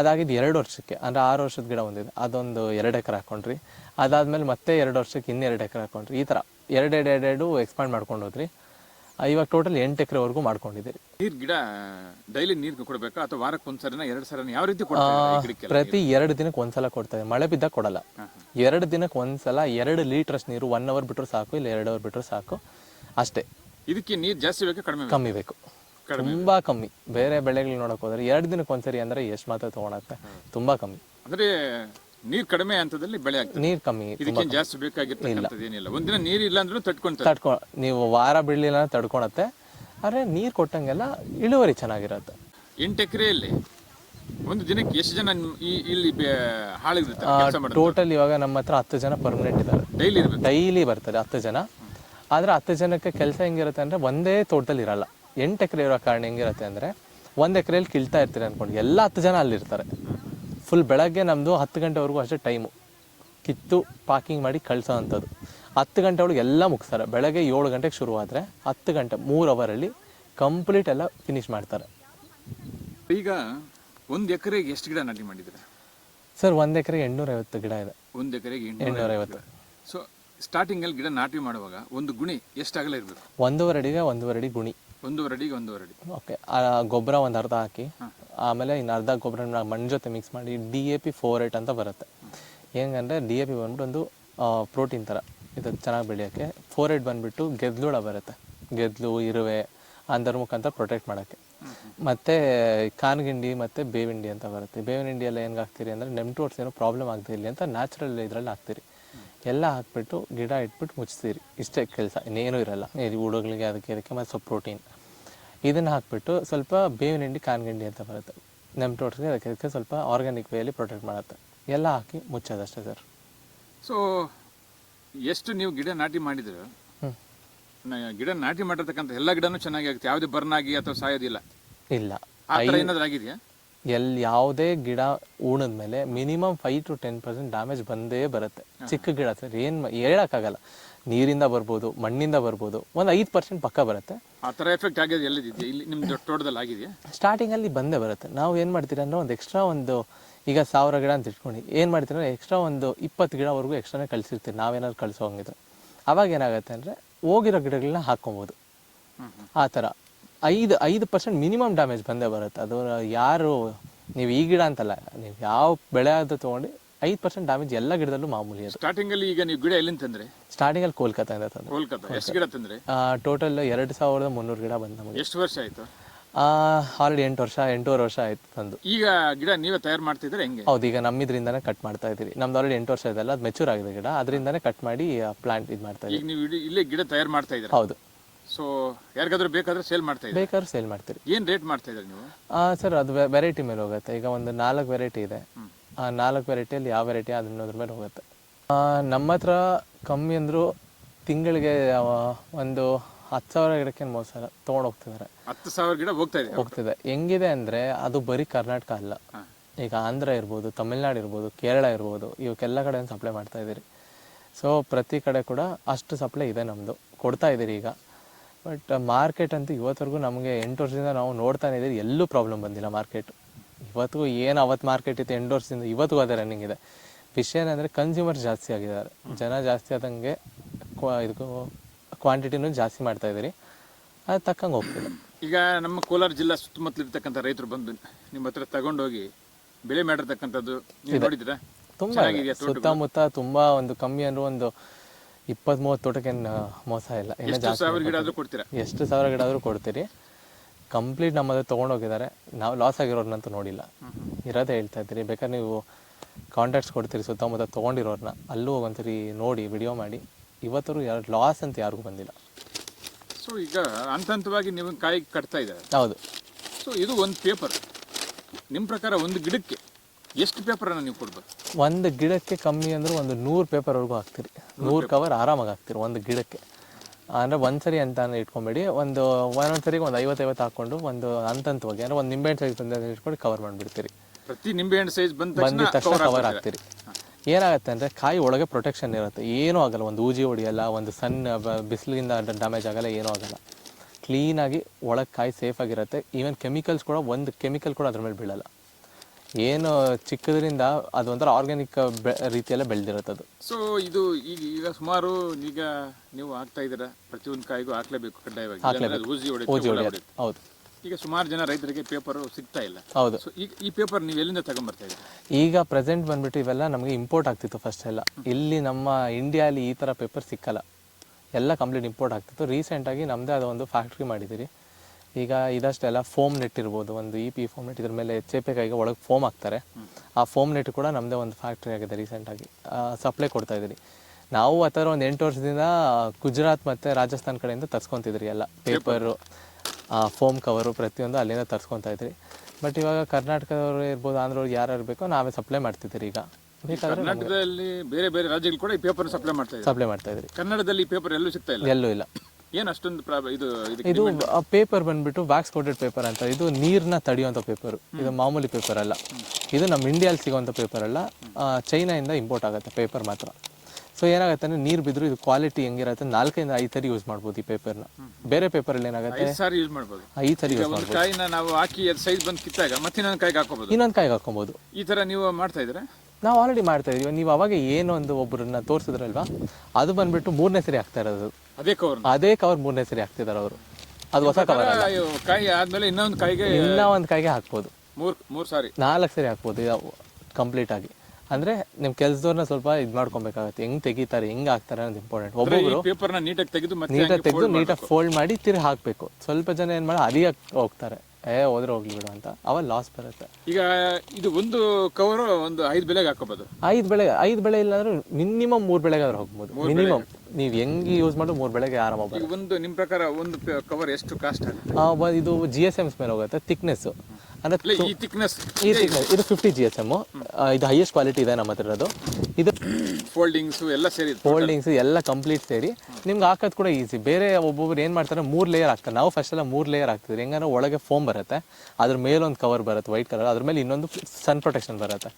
ಅದಾಗಿದ್ದು ಎರಡು ವರ್ಷಕ್ಕೆ ಅಂದರೆ ಆರು ವರ್ಷದ ಗಿಡ ಒಂದಿದೆ. ಅದೊಂದು ಎರಡು ಎಕರೆ ಹಾಕೊಂಡ್ರಿ. ಅದಾದಮೇಲೆ ಮತ್ತೆ ಎರಡು ವರ್ಷಕ್ಕೆ ಇನ್ನೆರಡು ಎಕರೆ ಹಾಕೊಂಡ್ರಿ. ಈ ಥರ ಎರಡೆರಡು ಎರಡೆರಡು ಎಕ್ಸ್ಪಾಂಡ್ ಮಾಡ್ಕೊಂಡು ಹೋದ್ರಿ. ಇವಾಗ ಟೋಟಲ್ ಎಂಟು ಎಕರೆವರೆಗೂ ಮಾಡ್ಕೊಂಡಿದ್ದೀರಿ. ನೀರ್ ಗಿಡ ಡೈಲಿ ನೀರು ಕೊಡಬೇಕಾ? ಅಥವಾ ವಾರಕ್ಕೆ ಒಂದ್ಸರಿನ ಎರಡು ಸರಿನ? ಯಾವ ರೀತಿ ಕೊಡ್ತಾರೆ ಈ ಗಿಡಕ್ಕೆಲ್ಲ ಪ್ರತಿ ಎರಡು ದಿನಕ್ಕೆ ಒಂದ್ಸಲ ಕೊಡ್ತಾರೆ ಇದೆ ಮಳೆ ಬಿದ್ದಾಗ ಕೊಡಲ್ಲ. ಎರಡು ದಿನಕ್ಕೆ ಒಂದ್ಸಲ ಎರಡು ಲೀಟ್ರಷ್ಟು ನೀರು ಒನ್ ಅವರ್ ಬಿಟ್ಟರು ಸಾಕು ಇಲ್ಲ ಎರಡು ಅವರ್ ಬಿಟ್ಟರು ಸಾಕು. ಅಷ್ಟೇ. ಇದಕ್ಕೆ ನೀರು ಜಾಸ್ತಿ ಬೇಕಾ ಕಡಿಮೆ ಬೇಕಾ? ಕಮ್ಮಿ ಬೇಕು. ತುಂಬಾ ಕಮ್ಮಿ. ಬೇರೆ ಬೆಳೆಗಳು ನೋಡಕ್ ಹೋದ್ರೆ ಎರಡು ದಿನಕ್ಕೆ ಒಂದ್ಸರಿ ಅಂದ್ರೆ ಎಷ್ಟು ಮಾತ್ರ ತಗೊಳತ್ತೆ? ತುಂಬಾ ಕಮ್ಮಿ. ಅಂದ್ರೆ ನೀರ್ ಕಡಿಮೆ ಹಂತದಲ್ಲಿ ಬೆಳೆ ಆಗ್ತದೆ. ನೀರ್ ಕಮ್ಮಿ ಇದಕ್ಕೆ ಜಾಸ್ತಿ ಬೇಕಾಗಿರ್ತಕ್ಕಂಥದ್ದು ಏನಿಲ್ಲ. ಒಂದಿನ ನೀರ್ ಇಲ್ಲ ಅಂದ್ರೂ ತಡ್ಕೊಂತಾರೆ ತಡ್ಕೊ ನೀವು ವಾರ ಬಿಡ್ಲಿಲ್ಲ ಅಂದ್ರೆ ತಡ್ಕೊಳತ್ತೆ. ಆದ್ರೆ ನೀರ್ ಕೊಟ್ಟಂಗೆಲ್ಲ ಇಳುವರಿ ಚೆನ್ನಾಗಿರತ್ತೆ. ಎಂಟು ಎಕರೆಯಲ್ಲಿ ಒಂದು ದಿನಕ್ಕೆ ಎಷ್ಟು ಜನ ನಿಮ್- ಈ ಇಲ್ಲಿ ಹಾಳಿದ್ರೆ ಟೋಟಲ್ ಇವಾಗ ನಮ್ಮ ಹತ್ರ ಹತ್ತು ಜನ ಪರ್ಮನೆಂಟ್ ಇದ್ದಾರೆ. ಡೈಲಿ ಇರ್ಬೇಕು. ಡೈಲಿ ಬರ್ತಾರೆ ಹತ್ತು ಜನ. ಆದ್ರೆ ಹತ್ತು ಜನಕ್ಕೆ ಕೆಲಸ ಹೆಂಗಿರುತ್ತೆ ಅಂದ್ರೆ ಒಂದೇ ತೋಟದಲ್ಲಿ ಇರಲ್ಲ. ಎಂಟು ಎಕರೆ ಇರೋ ಕಾರಣ ಹೆಂಗಿರುತ್ತೆ ಅಂದ್ರೆ ಒಂದ್ ಎಕರೆಯಲ್ಲಿ ಕಿಳ್ತಾ ಇರ್ತೀರಿ ಅನ್ಕೊಂಡು ಎಲ್ಲ ಹತ್ತು ಜನ ಅಲ್ಲಿರ್ತಾರೆ. ಫುಲ್ ಬೆಳಗ್ಗೆ ನಮ್ಮದು ಹತ್ತು ಗಂಟೆವರೆಗೂ ಅಷ್ಟೇ ಟೈಮು ಕಿತ್ತು ಪಾಕಿಂಗ್ ಮಾಡಿ ಕಳಿಸೋ ಅಂಥದ್ದು ಹತ್ತು ಗಂಟೆ ಒಳಗೆ ಎಲ್ಲ ಮುಗಿಸ್ತಾರೆ. ಬೆಳಗ್ಗೆ ಏಳು ಗಂಟೆಗೆ ಶುರು ಆದರೆ ಹತ್ತು ಗಂಟೆ ಮೂರು ಅವರಲ್ಲಿ ಕಂಪ್ಲೀಟ್ ಎಲ್ಲ ಫಿನಿಶ್ ಮಾಡ್ತಾರೆ. ಈಗ ಒಂದು ಎಕರೆಗೆ ಎಷ್ಟು ಗಿಡ ನಾಟಿ ಮಾಡಿದ್ರೆ ಸರ್ ಒಂದು ಎಕರೆಗೆ ಎಂಟುನೂರೈವತ್ತು ಗಿಡ ಇದೆ. ಒಂದು ಎಕರೆಗೆ ಎಂಟುನೂರೈವತ್ತು ಸೊ ಸ್ಟಾರ್ಟಿಂಗಲ್ಲಿ ಗಿಡ ನಾಟಿ ಮಾಡುವಾಗ ಒಂದು ಗುಣಿ ಎಷ್ಟು ಅಗಲ ಇರಬೇಕು? ಒಂದೂವರೆ ಅಡಿಗೆ ಒಂದೂವರೆ ಅಡಿ ಗುಣಿ. ಒಂದೂವರೆ ಅಡಿಗೆ ಒಂದೂವರೆ ಅಡಿ. ಓಕೆ ಗೊಬ್ಬರ ಒಂದು ಅರ್ಧ ಹಾಕಿ ಆಮೇಲೆ ಇನ್ನು ಅರ್ಧ ಗೊಬ್ಬರ ಮಣ್ಣು ಜೊತೆ ಮಿಕ್ಸ್ ಮಾಡಿ D A P four eight ಅಂತ ಬರುತ್ತೆ. ಹೆಂಗಂದರೆ ಡಿ ಎ ಪಿ ಬಂದ್ಬಿಟ್ಟು ಒಂದು ಪ್ರೋಟೀನ್ ಥರ ಇದು ಚೆನ್ನಾಗಿ ಬೆಳೆಯೋಕ್ಕೆ ಫೋರ್ ಏಟ್ ಬಂದ್ಬಿಟ್ಟು ಗೆದ್ಲುಳ ಬರುತ್ತೆ. ಗೆದ್ಲು, ಇರುವೆ ಅಂದರ ಮುಖಾಂತರ ಪ್ರೊಟೆಕ್ಟ್ ಮಾಡೋಕ್ಕೆ. ಮತ್ತು ಕಾನ್ಗಿಂಡಿ ಮತ್ತು ಬೇವಿಂಡಿ ಅಂತ ಬರುತ್ತೆ. ಬೇವಿನ ಎಲ್ಲ ಹೆಂಗೆ ಹಾಕ್ತೀರಿ ಅಂದರೆ ನೆಮ್ಟೋಡ್ಸ್ ಏನೋ ಪ್ರಾಬ್ಲಮ್ ಆಗದಿರಲಿ ಅಂತ ನ್ಯಾಚುರಲ್ ಇದರಲ್ಲಿ ಹಾಕ್ತೀರಿ. ಎಲ್ಲ ಹಾಕ್ಬಿಟ್ಟು ಗಿಡ ಇಟ್ಬಿಟ್ಟು ಮುಚ್ತೀರಿ ಇಷ್ಟೇ ಕೆಲಸ, ಇನ್ನೇನೂ ಇರಲ್ಲ. ಹುಡುಗಳಿಗೆ ಅದಕ್ಕೆ ಇದಕ್ಕೆ ಮತ್ತು ಸ್ವಲ್ಪ ಪ್ರೋಟೀನ್ ಇದನ್ನು ಹಾಕ್ಬಿಟ್ಟು ಸ್ವಲ್ಪ ಬೇವಿನ ಹಿಂಡಿ ಕಾನ್ಗಂಡಿ ಅಂತ ಬರುತ್ತೆ. ನೆಮ್ಟೋಡ್ಸ್ಗೆ ಅದಕ್ಕೆ ಅದಕ್ಕೆ ಸ್ವಲ್ಪ ಆರ್ಗ್ಯಾನಿಕ್ ವೇಯಲ್ಲಿ ಪ್ರೊಟೆಕ್ಟ್ ಮಾಡುತ್ತೆ. ಎಲ್ಲ ಹಾಕಿ ಮುಚ್ಚೋದಷ್ಟೇ ಸರ್ ಸೊ ಎಷ್ಟು ನೀವು ಗಿಡ ನಾಟಿ ಮಾಡಿದ್ರೆ ಗಿಡ ನಾಟಿ ಮಾಡಿರ್ತಕ್ಕಂಥ ಎಲ್ಲ ಗಿಡನೂ ಚೆನ್ನಾಗಿ ಆಗುತ್ತೆ. ಯಾವುದೇ ಬರ್ನ್ ಆಗಿ ಅಥವಾ ಸಾಯೋದಿಲ್ಲ. ಇಲ್ಲ. ಏನಾದ್ರೂ ಆಗಿದೆಯಾ? ಎಲ್ಲಿ ಯಾವುದೇ ಗಿಡ ಉಣದ್ಮೇಲೆ ಮೇಲೆ minimum five to ten percent damage ಬಂದೇ ಬರುತ್ತೆ. ಚಿಕ್ಕ ಗಿಡ ಸರ್ ಏನು ಹೇಳೋಕ್ಕಾಗಲ್ಲ. ನೀರಿಂದ ಬರ್ಬೋದು ಮಣ್ಣಿಂದ ಬರ್ಬೋದು ಒಂದು ಐದು ಪರ್ಸೆಂಟ್ ಪಕ್ಕ ಬರುತ್ತೆ. ಆ ಥರ ಎಫೆಕ್ಟ್ ಆಗಿದೆ ಎಲ್ಲಿದೆ ಇಲ್ಲಿ ನಿಮ್ಮ ದೊಡ್ಡ ತೋಟದಲ್ಲಿ ಆಗಿದೆಯಾ? ಸ್ಟಾರ್ಟಿಂಗಲ್ಲಿ ಬಂದೇ ಬರುತ್ತೆ. ನಾವು ಏನು ಮಾಡ್ತೀರಿ ಅಂದ್ರೆ ಒಂದು ಎಕ್ಸ್ಟ್ರಾ ಒಂದು ಈಗ ಸಾವಿರ ಗಿಡ ಅಂತ ಇಟ್ಕೊಂಡು ಏನು ಮಾಡ್ತೀರಿ ಅಂದರೆ ಎಕ್ಸ್ಟ್ರಾ ಒಂದು ಇಪ್ಪತ್ತು ಗಿಡವರೆಗೂ ಎಕ್ಸ್ಟ್ರಾನೇ ಕಳಿಸಿರ್ತೀವಿ ನಾವೇನಾದ್ರು ಕಳಿಸೋ ಹಂಗಿದ್ರೆ ಅವಾಗ ಏನಾಗುತ್ತೆ ಅಂದರೆ ಹೋಗಿರೋ ಗಿಡಗಳನ್ನ ಹಾಕ್ಕೊಬೋದು. ಆ ಥರ ಐದು ಐದು ಪರ್ಸೆಂಟ್ ಮಿನಿಮಮ್ ಡ್ಯಾಮೇಜ್ ಬಂದೇ ಬರುತ್ತೆ. ಅದು ಯಾರು ನೀವು ಈ ಗಿಡ ಅಂತಲ್ಲ ನೀವು ಯಾವ ಬೆಳೆ ಆದ್ರೂ ತೊಗೊಂಡು ಐದು ಪರ್ಸೆಂಟ್ ಡ್ಯಾಮೇಜ್ ಎಲ್ಲ ಗಿಡದಲ್ಲೂ ಮಾಮೂಲಿ ಸ್ಟಾರ್ಟಿಂಗಲ್ಲಿ ಈಗ ನೀವು ಗಿಡ ಎಲ್ಲಿಂದ ಅಲ್ಲಿ ಕೋಲ್ಕತಾ ಕೋಲ್ಕತ್ತಾಯಿಂದ ತಂದು. ಕೋಲ್ಕತ್ತಾ ಎಷ್ಟು ಗಿಡ ತಂದ್ರೆ? ಟೋಟಲ್ ಎರಡು ಸಾವಿರದ ಮುನ್ನೂರು ಗಿಡ ಬಂದು ನಮಗೆ. ಎಷ್ಟು ವರ್ಷ ಆಯ್ತು? ಆಲ್ರೆಡಿ ಎಂಟು ವರ್ಷ ಎಂಟೂವರೆ ವರ್ಷ ಆಯ್ತು ತಂದು. ಈಗ ಗಿಡ ನೀವೇ ತಯಾರು ಮಾಡ್ತಿದ್ರೆ ಹೆಂಗೆ? ಹೌದು ಈಗ ನಮ್ಮಿದ್ರಿಂದಾನೇ ಕಟ್ ಮಾಡ್ತಾ ಇದ್ರಿ ನಮ್ದು ಆಲ್ರೆಡಿ ಎಂಟು ವರ್ಷ ಇದೆಲ್ಲ ಅದು ಮೆಚೂರ್ ಆಗಿದೆ ಗಿಡ. ಅದರಿಂದಾನೇ ಕಟ್ ಮಾಡಿ ಪ್ಲಾಂಟ್ ಇದು ಮಾಡ್ತಾ ಈಗ ಇದ್ದೀವಿ ನೀವು ಇಡೀ ಇಲ್ಲೇ ಗಿಡ ತಯಾರು ಮಾಡ್ತಾ ಇದ್ದೀರಾ? ಹೌದು. ಸೊ ಯಾರಿಗಾದ್ರೂ ಬೇಕಾದ್ರೆ ಸೇಲ್ ಮಾಡ್ತಾ ಇದ್ದೀರಾ? ಬೇಕಾದ್ರೂ ಸೇಲ್ ಮಾಡ್ತೀರಿ. ಏನು ರೇಟ್ ಮಾಡ್ತಾ ಇದ್ದೀರಾ ನೀವು? ಸರ್ ಅದು ವೆರೈಟಿ ಮೇಲೆ ಹೋಗುತ್ತೆ. ಈಗ ಒಂದು ನಾಲ್ಕು ವೆರೈಟಿ ಇದೆ. ಆ ನಾಲ್ಕು ವೆರೈಟಿಯಲ್ಲಿ ಯಾವ ವೆರೈಟಿ ಅದನ್ನೋದ್ರ ಮೇಲೆ ಹೋಗುತ್ತೆ. ನಮ್ಮ ಹತ್ರ ಕಮ್ಮಿ ಅಂದ್ರು ತಿಂಗಳಿಗೆ ಒಂದು ಹತ್ತು ಸಾವಿರ ಗಿಡಕ್ಕೆ ಮೂವತ್ತು ಸಾವಿರ ತೊಗೊಂಡು ಹೋಗ್ತಿದ್ದಾರೆ ಹತ್ತು ಸಾವಿರ ಗಿಡ ಹೋಗ್ತಾ ಇದೆ. ಹೋಗ್ತಿದೆ. ಹೆಂಗಿದೆ ಅಂದ್ರೆ ಅದು ಬರೀ ಕರ್ನಾಟಕ ಅಲ್ಲ. ಈಗ ಆಂಧ್ರ ಇರ್ಬೋದು ತಮಿಳ್ನಾಡು ಇರ್ಬೋದು ಕೇರಳ ಇರ್ಬೋದು ಇವಕ್ಕೆಲ್ಲ ಕಡೆ ಸಪ್ಲೈ ಮಾಡ್ತಾ ಇದ್ದೀರಿ. ಸೊ ಪ್ರತಿ ಕಡೆ ಕೂಡ ಅಷ್ಟು ಸಪ್ಲೈ ಇದೆ ನಮ್ಮದು ಕೊಡ್ತಾ ಇದ್ದೀರಿ ಈಗ. ಬಟ್ ಮಾರ್ಕೆಟ್ ಅಂತೂ ಇವತ್ತರೆಗೂ ನಮಗೆ ಎಂಟು ವರ್ಷದಿಂದ ನಾವು ನೋಡ್ತಾನೆ ಇದ್ದೀರಿ ಎಲ್ಲೂ ಪ್ರಾಬ್ಲಮ್ ಬಂದಿಲ್ಲ ಮಾರ್ಕೆಟ್ ಇವತ್ತಿಗೂ ಏನು ಅವತ್ತು ಮಾರ್ಕೆಟ್ ಇತ್ತು ಎಂಟು ವರ್ಷದಿಂದ ಇವತ್ತಿಗೂ ಅದೇ ರನ್ನಿಂಗ್ ಇದೆ. ವಿಷಯ ಏನಂದ್ರೆ ಕನ್ಸ್ಯೂಮರ್ ಜಾಸ್ತಿ ಆಗಿದ್ದಾರೆ. ಜನ ಜಾಸ್ತಿ ಆದಂಗೆ ಕ್ವಾ ಇದಕ್ಕೂ ಕ್ವಾಂಟಿಟಿನೂ ಜಾಸ್ತಿ ಮಾಡ್ತಾ ಇದ್ದೀರಿ. ಅದು ತಕ್ಕಂಗೆ ಹೋಗ್ತಿದೆ. ಈಗ ನಮ್ಮ ಕೋಲಾರ ಜಿಲ್ಲಾ ಸುತ್ತಮುತ್ತಲು ಇರ್ತಕ್ಕಂಥ ರೈತರು ಬಂದು ನಿಮ್ಮ ಹತ್ರ ತಗೊಂಡೋಗಿ ಬೆಳೆ ಮಾಡಿರ್ತಕ್ಕಂಥದ್ದು ನೀವು ನೋಡಿದ್ದೀರಾ ತುಂಬ ಚೆನ್ನಾಗಿದೆಯಾ ತೋಟ ಸುತ್ತಮುತ್ತ ತುಂಬಾ ಒಂದು ಕಮ್ಮಿ ಅಂದ್ರೆ ಒಂದು ಇಪ್ಪತ್ತ್ ಮೂವತ್ತು ತೋಟಕ್ಕೇನು ಮೋಸ ಇಲ್ಲ. ಇನ್ನೂ ಎಷ್ಟು ಜಾಸ್ತಿ ಸಾವಿರ ಗಿಡ ಆದ್ರೂ ಕೊಡ್ತೀರಾ? ಎಷ್ಟು ಸಾವಿರ ಗಿಡ ಆದರೂ ಕೊಡ್ತೀರಿ. ಕಂಪ್ಲೀಟ್ ನಮ್ಮ ಹತ್ರ ತೊಗೊಂಡೋಗಿದ್ದಾರೆ. ನಾವು ಲಾಸ್ ಆಗಿರೋರ್ನಂತೂ ನೋಡಿಲ್ಲ. ಇರೋದೇ ಹೇಳ್ತಾ ಇದ್ದೀರಿ. ಬೇಕಾದ್ರೆ ನೀವು ಕಾಂಟ್ಯಾಕ್ಟ್ಸ್ ಕೊಡ್ತೀರಿ ಸುತ್ತಮುತ್ತ ತೊಗೊಂಡಿರೋರ್ನ ಅಲ್ಲೂ ಒಂದ್ಸರಿ ನೋಡಿ ವಿಡಿಯೋ ಮಾಡಿ. ಇವತ್ತರು ಯಾರು ಲಾಸ್ ಅಂತ ಯಾರಿಗೂ ಬಂದಿಲ್ಲ. ಸೊ ಈಗ ಹಂತ ಹಂತವಾಗಿ ನೀವು ಕಾಯಿ ಕಟ್ತಾ ಇದ್ದಾರೆ. ಹೌದು. ಸೊ ಇದು ಒಂದು ಪೇಪರ್ ನಿಮ್ಮ ಪ್ರಕಾರ ಒಂದು ಗಿಡಕ್ಕೆ ಎಷ್ಟು ಪೇಪರನ್ನು ನೀವು ಕೊಡ್ಬೋದು? ಒಂದು ಗಿಡಕ್ಕೆ ಕಮ್ಮಿ ಅಂದ್ರೆ ಒಂದು ನೂರು ಪೇಪರ್ವರೆಗೂ ಹಾಕ್ತೀರಿ. ನೂರು ಕವರ್ ಆರಾಮಾಗಿ ಹಾಕ್ತೀರಿ ಒಂದು ಗಿಡಕ್ಕೆ. ಅಂದರೆ ಒಂದ್ಸರಿ ಅಂತ ಇಟ್ಕೊಂಬೇಡಿ. ಒಂದು ಒಂದೊಂದು ಸರಿಗೆ ಒಂದು ಐವತ್ತೈವತ್ತು ಹಾಕ್ಕೊಂಡು ಒಂದು ಹಂತ ಹಂತವಾಗಿ ಅಂದರೆ ಒಂದು ನಿಂಬೆಹಣ್ಣು ಸೈಜ್ ಬಂದ ಇಟ್ಕೊಂಡು ಕವರ್ ಮಾಡಿಬಿಡ್ತೀರಿ. ಪ್ರತಿ ನಿಂಬೆಹಣ್ಣು ಸೈಜ್ ಬಂದ ಬಂದಿದ ತಕ್ಷಣ ಕವರ್ ಆಗ್ತೀರಿ. ಏನಾಗುತ್ತೆ ಅಂದರೆ ಕಾಯಿ ಒಳಗೆ ಪ್ರೊಟೆಕ್ಷನ್ ಇರುತ್ತೆ. ಏನೂ ಆಗಲ್ಲ. ಒಂದು ಊಜಿ ಹೊಡಿಯಲ್ಲ ಒಂದು ಸಣ್ಣ ಬಿಸಿಲಿಂದ ಡ್ಯಾಮೇಜ್ ಆಗಲ್ಲ ಏನೂ ಆಗಲ್ಲ. ಕ್ಲೀನಾಗಿ ಒಳಗೆ ಕಾಯಿ ಸೇಫ್ ಆಗಿರುತ್ತೆ. ಈವನ್ ಕೆಮಿಕಲ್ಸ್ ಕೂಡ ಒಂದು ಕೆಮಿಕಲ್ ಕೂಡ ಅದ್ರ ಮೇಲೆ ಬೀಳಲ್ಲ. ಏನು ಚಿಕ್ಕದ್ರಿಂದ ಅದು ಒಂಥರ ಆರ್ಗ್ಯಾನಿಕ್ ರೀತಿಯೆಲ್ಲ ಬೆಳೆದಿರುತ್ತೆ ಅದು. ಸೊ ಇದು ಈಗ ಈಗ ಸುಮಾರು ಈಗ ನೀವು ಹಾಕ್ತಾ ಇದ್ದೀರಾ ಪ್ರತಿಯೊಂದು ಕಾಯಿಗೂ ಹಾಕ್ಲೇಬೇಕು ಕಡ್ಡಾಯವಾಗಿ. ಹೌದು. ಈಗ ಸುಮಾರು ಜನ ರೈತರಿಗೆ ಪೇಪರ್ ಸಿಗ್ತಾ ಇಲ್ಲ. ಹೌದು. ಸೊ ಈಗ ಈ ಪೇಪರ್ ನೀವು ಎಲ್ಲಿಂದ ತಗೊಂಡ್ಬರ್ತಾ ಇದ್ದೀರಿ? ಈಗ ಪ್ರೆಸೆಂಟ್ ಬಂದ್ಬಿಟ್ಟು ಇವೆಲ್ಲ ನಮಗೆ ಇಂಪೋರ್ಟ್ ಆಗ್ತಿತ್ತು ಫಸ್ಟ್ ಎಲ್ಲ. ಇಲ್ಲಿ ನಮ್ಮ ಇಂಡಿಯಾಲಿ ಈ ಥರ ಪೇಪರ್ ಸಿಕ್ಕಲ್ಲ. ಎಲ್ಲ ಕಂಪ್ಲೀಟ್ ಇಂಪೋರ್ಟ್ ಆಗ್ತಿತ್ತು. ರೀಸೆಂಟಾಗಿ ನಮ್ಮದೇ ಆದ ಒಂದು ಫ್ಯಾಕ್ಟ್ರಿ ಮಾಡಿದ್ದೀರಿ. ಈಗ ಇದಷ್ಟೆಲ್ಲ ಫೋಮ್ ನೆಟ್ ಇರ್ಬೋದು ಒಂದು ಇ ಪಿ ಫೋಮ್ ನೆಟ್ ಇದ್ರ ಮೇಲೆ ಚೇಪೆಕಾಯಿಗೆ ಒಳಗೆ ಫೋಮ್ ಹಾಕ್ತಾರೆ. ಆ ಫೋಮ್ ನೆಟ್ ಕೂಡ ನಮ್ಮದೇ ಒಂದು ಫ್ಯಾಕ್ಟ್ರಿ ಆಗಿದೆ ರೀಸೆಂಟಾಗಿ ಸಪ್ಲೈ ಕೊಡ್ತಾ ಇದ್ದೀರಿ. ನಾವು ಆ ಥರ ಒಂದು ಎಂಟು ವರ್ಷದಿಂದ ಗುಜರಾತ್ ಮತ್ತು ರಾಜಸ್ಥಾನ್ ಕಡೆಯಿಂದ ತರ್ಸ್ಕೊತಿದ್ರಿ ಎಲ್ಲ ಪೇಪರು ಫೋಮ್ ಕವರು ಪ್ರತಿಯೊಂದು ಅಲ್ಲಿಂದ ತರಿಸ್ಕೊತಾ ಇದ್ರಿ. ಬಟ್ ಇವಾಗ ಕರ್ನಾಟಕದವರು ಇರ್ಬೋದು ಆಂಧ್ರವ್ರಿಗೆ ಯಾರು ಬೇಕೋ ನಾವೇ ಸಪ್ಲೈ ಮಾಡ್ತಿದ್ದೀರಿ ಈಗ. ಬೇಕಾದ್ರೆ ಕರ್ನಾಟಕದಲ್ಲಿ ಬೇರೆ ಬೇರೆ ರಾಜ್ಯಗಳು ಕೂಡ ಈ ಪೇಪರ್ ಸಪ್ಲೈ ಮಾಡ್ತಾ ಇದ್ದಾರೆ. ಸಪ್ಲೈ ಮಾಡ್ತಾ ಇದ್ರಿ. ಕನ್ನಡದಲ್ಲಿ ಈ ಪೇಪರ್ ಎಲ್ಲೂ ಸಿಗ್ತಾ ಇಲ್ಲ. ಎಲ್ಲೂ ಇಲ್ಲ. ಏನು ಅಷ್ಟೊಂದು ಪ್ರಾಬ್ ಇದು ಇದಕ್ಕೆ ಇದು ಪೇಪರ್ ಬಂದ್ಬಿಟ್ಟು ವ್ಯಾಕ್ಸ್ ಕೋಟೆಡ್ ಪೇಪರ್ ಅಂತ. ಇದು ನೀರ್ನ ತಡೆಯುವಂಥ ಪೇಪರ್ ಇದು ಮಾಮೂಲಿ ಪೇಪರ್ ಅಲ್ಲ. ಇದು ನಮ್ಮ ಇಂಡಿಯಲ್ಲಿ ಸಿಗುವಂತ ಪೇಪರ್ ಅಲ್ಲ. ಚೈನಾ ಚೈನಾಯಿಂದ ಇಂಪೋರ್ಟ್ ಆಗುತ್ತೆ ಪೇಪರ್ ಮಾತ್ರ. ಸೊ ಏನಾಗುತ್ತೆ ಅಂದ್ರೆ ನೀರು ಬಿದ್ರು ಇದು ಕ್ವಾಲಿಟಿ ಹೆಂಗಿರುತ್ತೆ? ನಾಲ್ಕೈದು ಐದು ಸರಿ ಯೂಸ್ ಮಾಡ್ಬೋದು ಈ ಪೇಪರ್ನ ಬೇರೆ ಪೇಪರಲ್ಲಿ ಏನಾಗುತ್ತೆ? ಸಾರಿ ಯೂಸ್ ಮಾಡ್ಬೋದು. ಐದು ಸರಿ ಯೂಸ್ ಒಂದು ಕಾಯಿನ ನಾವು ಹಾಕಿ ಅದು ಸೈಜ್ ಬಂದು ಕಿತ್ತಾಗ ಮತ್ತೆ ಇನ್ನೊಂದು ಕಾಯಿಗೆ ಹಾಕೋಬಹುದು ಇನ್ನೊಂದು ಕಾಯಿಗೆ ಹಾಕೊಬೋದು ಈ ತರ ನೀವು ಮಾಡ್ತಾ ಇದ್ರೆ ನಾವು ಆಲ್ರೆಡಿ ಮಾಡ್ತಾ ಇದೀವಿ. ನೀವು ಅವಾಗ ಏನೊಂದು ಒಬ್ಬರನ್ನ ತೋರಿಸಿದ್ರಲ್ವಾ? ಅದು ಬಂದ್ಬಿಟ್ಟು ಮೂರನೇ ಸರಿ ಹಾಕ್ತಾ ಇರೋದು. ಅದೇ ಕವರ್ ಅದೇ ಕವರ್ ಮೂರನೇ ಸರಿ ಹಾಕ್ತಿದಾರೆ ಅವರು. ಅದು ಹೊಸ ಕವರ್ ಕಾಯಿ ಆದ್ಮೇಲೆ ಇನ್ನೊಂದು ಕಾಯಿಗೆ ಇನ್ನೊಂದು ಕಾಯಿಗೆ ಹಾಕ್ಬೋದು. ಮೂರು ಮೂರ್ ಸಾರಿ. ನಾಲ್ಕು ಸರಿ ಹಾಕ್ಬೋದು. ಕಂಪ್ಲೀಟ್ ಆಗಿ. ಅಂದ್ರೆ ನಿಮ್ ಕೆಲ್ಸದವ್ರನ್ನ ಸ್ವಲ್ಪ ಇದ್ ಮಾಡ್ಕೊಬೇಕಾಗತ್ತೆ. ಹೆಂಗ್ ತೆಗಿತಾರೆ ಹೆಂಗ್ ಹಾಕ್ತಾರೆ ಅನ್ನೋದು ಇಂಪಾರ್ಟೆಂಟ್ ಒಬ್ಬೊಬ್ರು ಪೇಪರ್ನ ನೀಟಾಗಿ ತೆಗೆದು ನೀಟಾಗಿ ತೆಗೆದು ನೀಟಾಗಿ ಫೋಲ್ಡ್ ಮಾಡಿ ತಿರ್ಗಿ ಹಾಕ್ಬೇಕು. ಸ್ವಲ್ಪ ಜನ ಏನ್ ಮಾಡಿ ಅರಿಯ ಹೋಗ್ತಾರೆ. ಏ ಹೋದ್ರೆ ಹೋಗ್ಲಿ ಬಿಡು ಅಂತ. ಅವಾಗ ಲಾಸ್ ಬರುತ್ತೆ. ಈಗ ಇದು ಒಂದು ಕವರ್ ಒಂದು ಐದು ಬೆಳೆಗೆ ಹಾಕೋಬಹುದು ಐದು ಬೆಳೆ ಐದು ಬೆಳೆ ಇಲ್ಲ ಅಂದ್ರೆ ಮಿನಿಮಮ್ ಮೂರ್ ಆದ್ರೆ ಹೋಗ್ಬೋದು. ಮಿನಿಮಮ್. ನೀವು ಹೆಂಗ್ ಯೂಸ್ ಮಾಡಿದ್ರು ಮೂರು ಬೆಳೆಗೆ ಆರಾಮ ಒಂದು ನಿಮ್ ಪ್ರಕಾರ ಒಂದು ಕವರ್ ಎಷ್ಟು ಕಾಸ್ಟ್ ಆಗುತ್ತೆ? ಇದು ಜಿ ಎಸ್ ಎಮ್ಸ್ ಮೇಲೆ ಹೋಗುತ್ತೆ ಥಿಕ್ನೆಸ್ ಅಂದ್ರೆ ಈ ತಿಕ್ನೆಸ್ ಈ thickness- ಇದು ಫಿಫ್ಟಿ ಜಿ ಎಸ್ ಎಂ ಇದು ಹೈಯೆಸ್ಟ್ ಕ್ವಾಲಿಟಿ ಇದೆ ನಮ್ಮ ಹತ್ರ ಇರೋದು. ಇದು ಫೋಲ್ಡಿಂಗ್ಸು ಎಲ್ಲ ಸೇರಿ ಫೋಲ್ಡಿಂಗ್ಸ್ ಎಲ್ಲ ಕಂಪ್ಲೀಟ್ ಸೇರಿ. ನಿಮ್ಗೆ ಹಾಕೋದು ಕೂಡ ಈಸಿ ಬೇರೆ ಒಬ್ಬೊಬ್ರು ಏನು ಮಾಡ್ತಾರೆ ಮೂರು ಲೇಯರ್ ಹಾಕ್ತಾರೆ. ನಾವು ಫಸ್ಟ್ ಎಲ್ಲ ಮೂರು ಲೇಯರ್ ಹಾಕ್ತಿದ್ರಿ ಹೆಂಗಂದ್ರೆ ಒಳಗೆ ಫೋಮ್ ಬರುತ್ತೆ ಅದ್ರ ಮೇಲೆ ಒಂದು ಕವರ್ ಬರುತ್ತೆ ವೈಟ್ ಕಲರ್ ಅದ್ರ ಮೇಲೆ ಇನ್ನೊಂದು ಸನ್ ಪ್ರೊಟೆಕ್ಷನ್ ಬರುತ್ತೆ.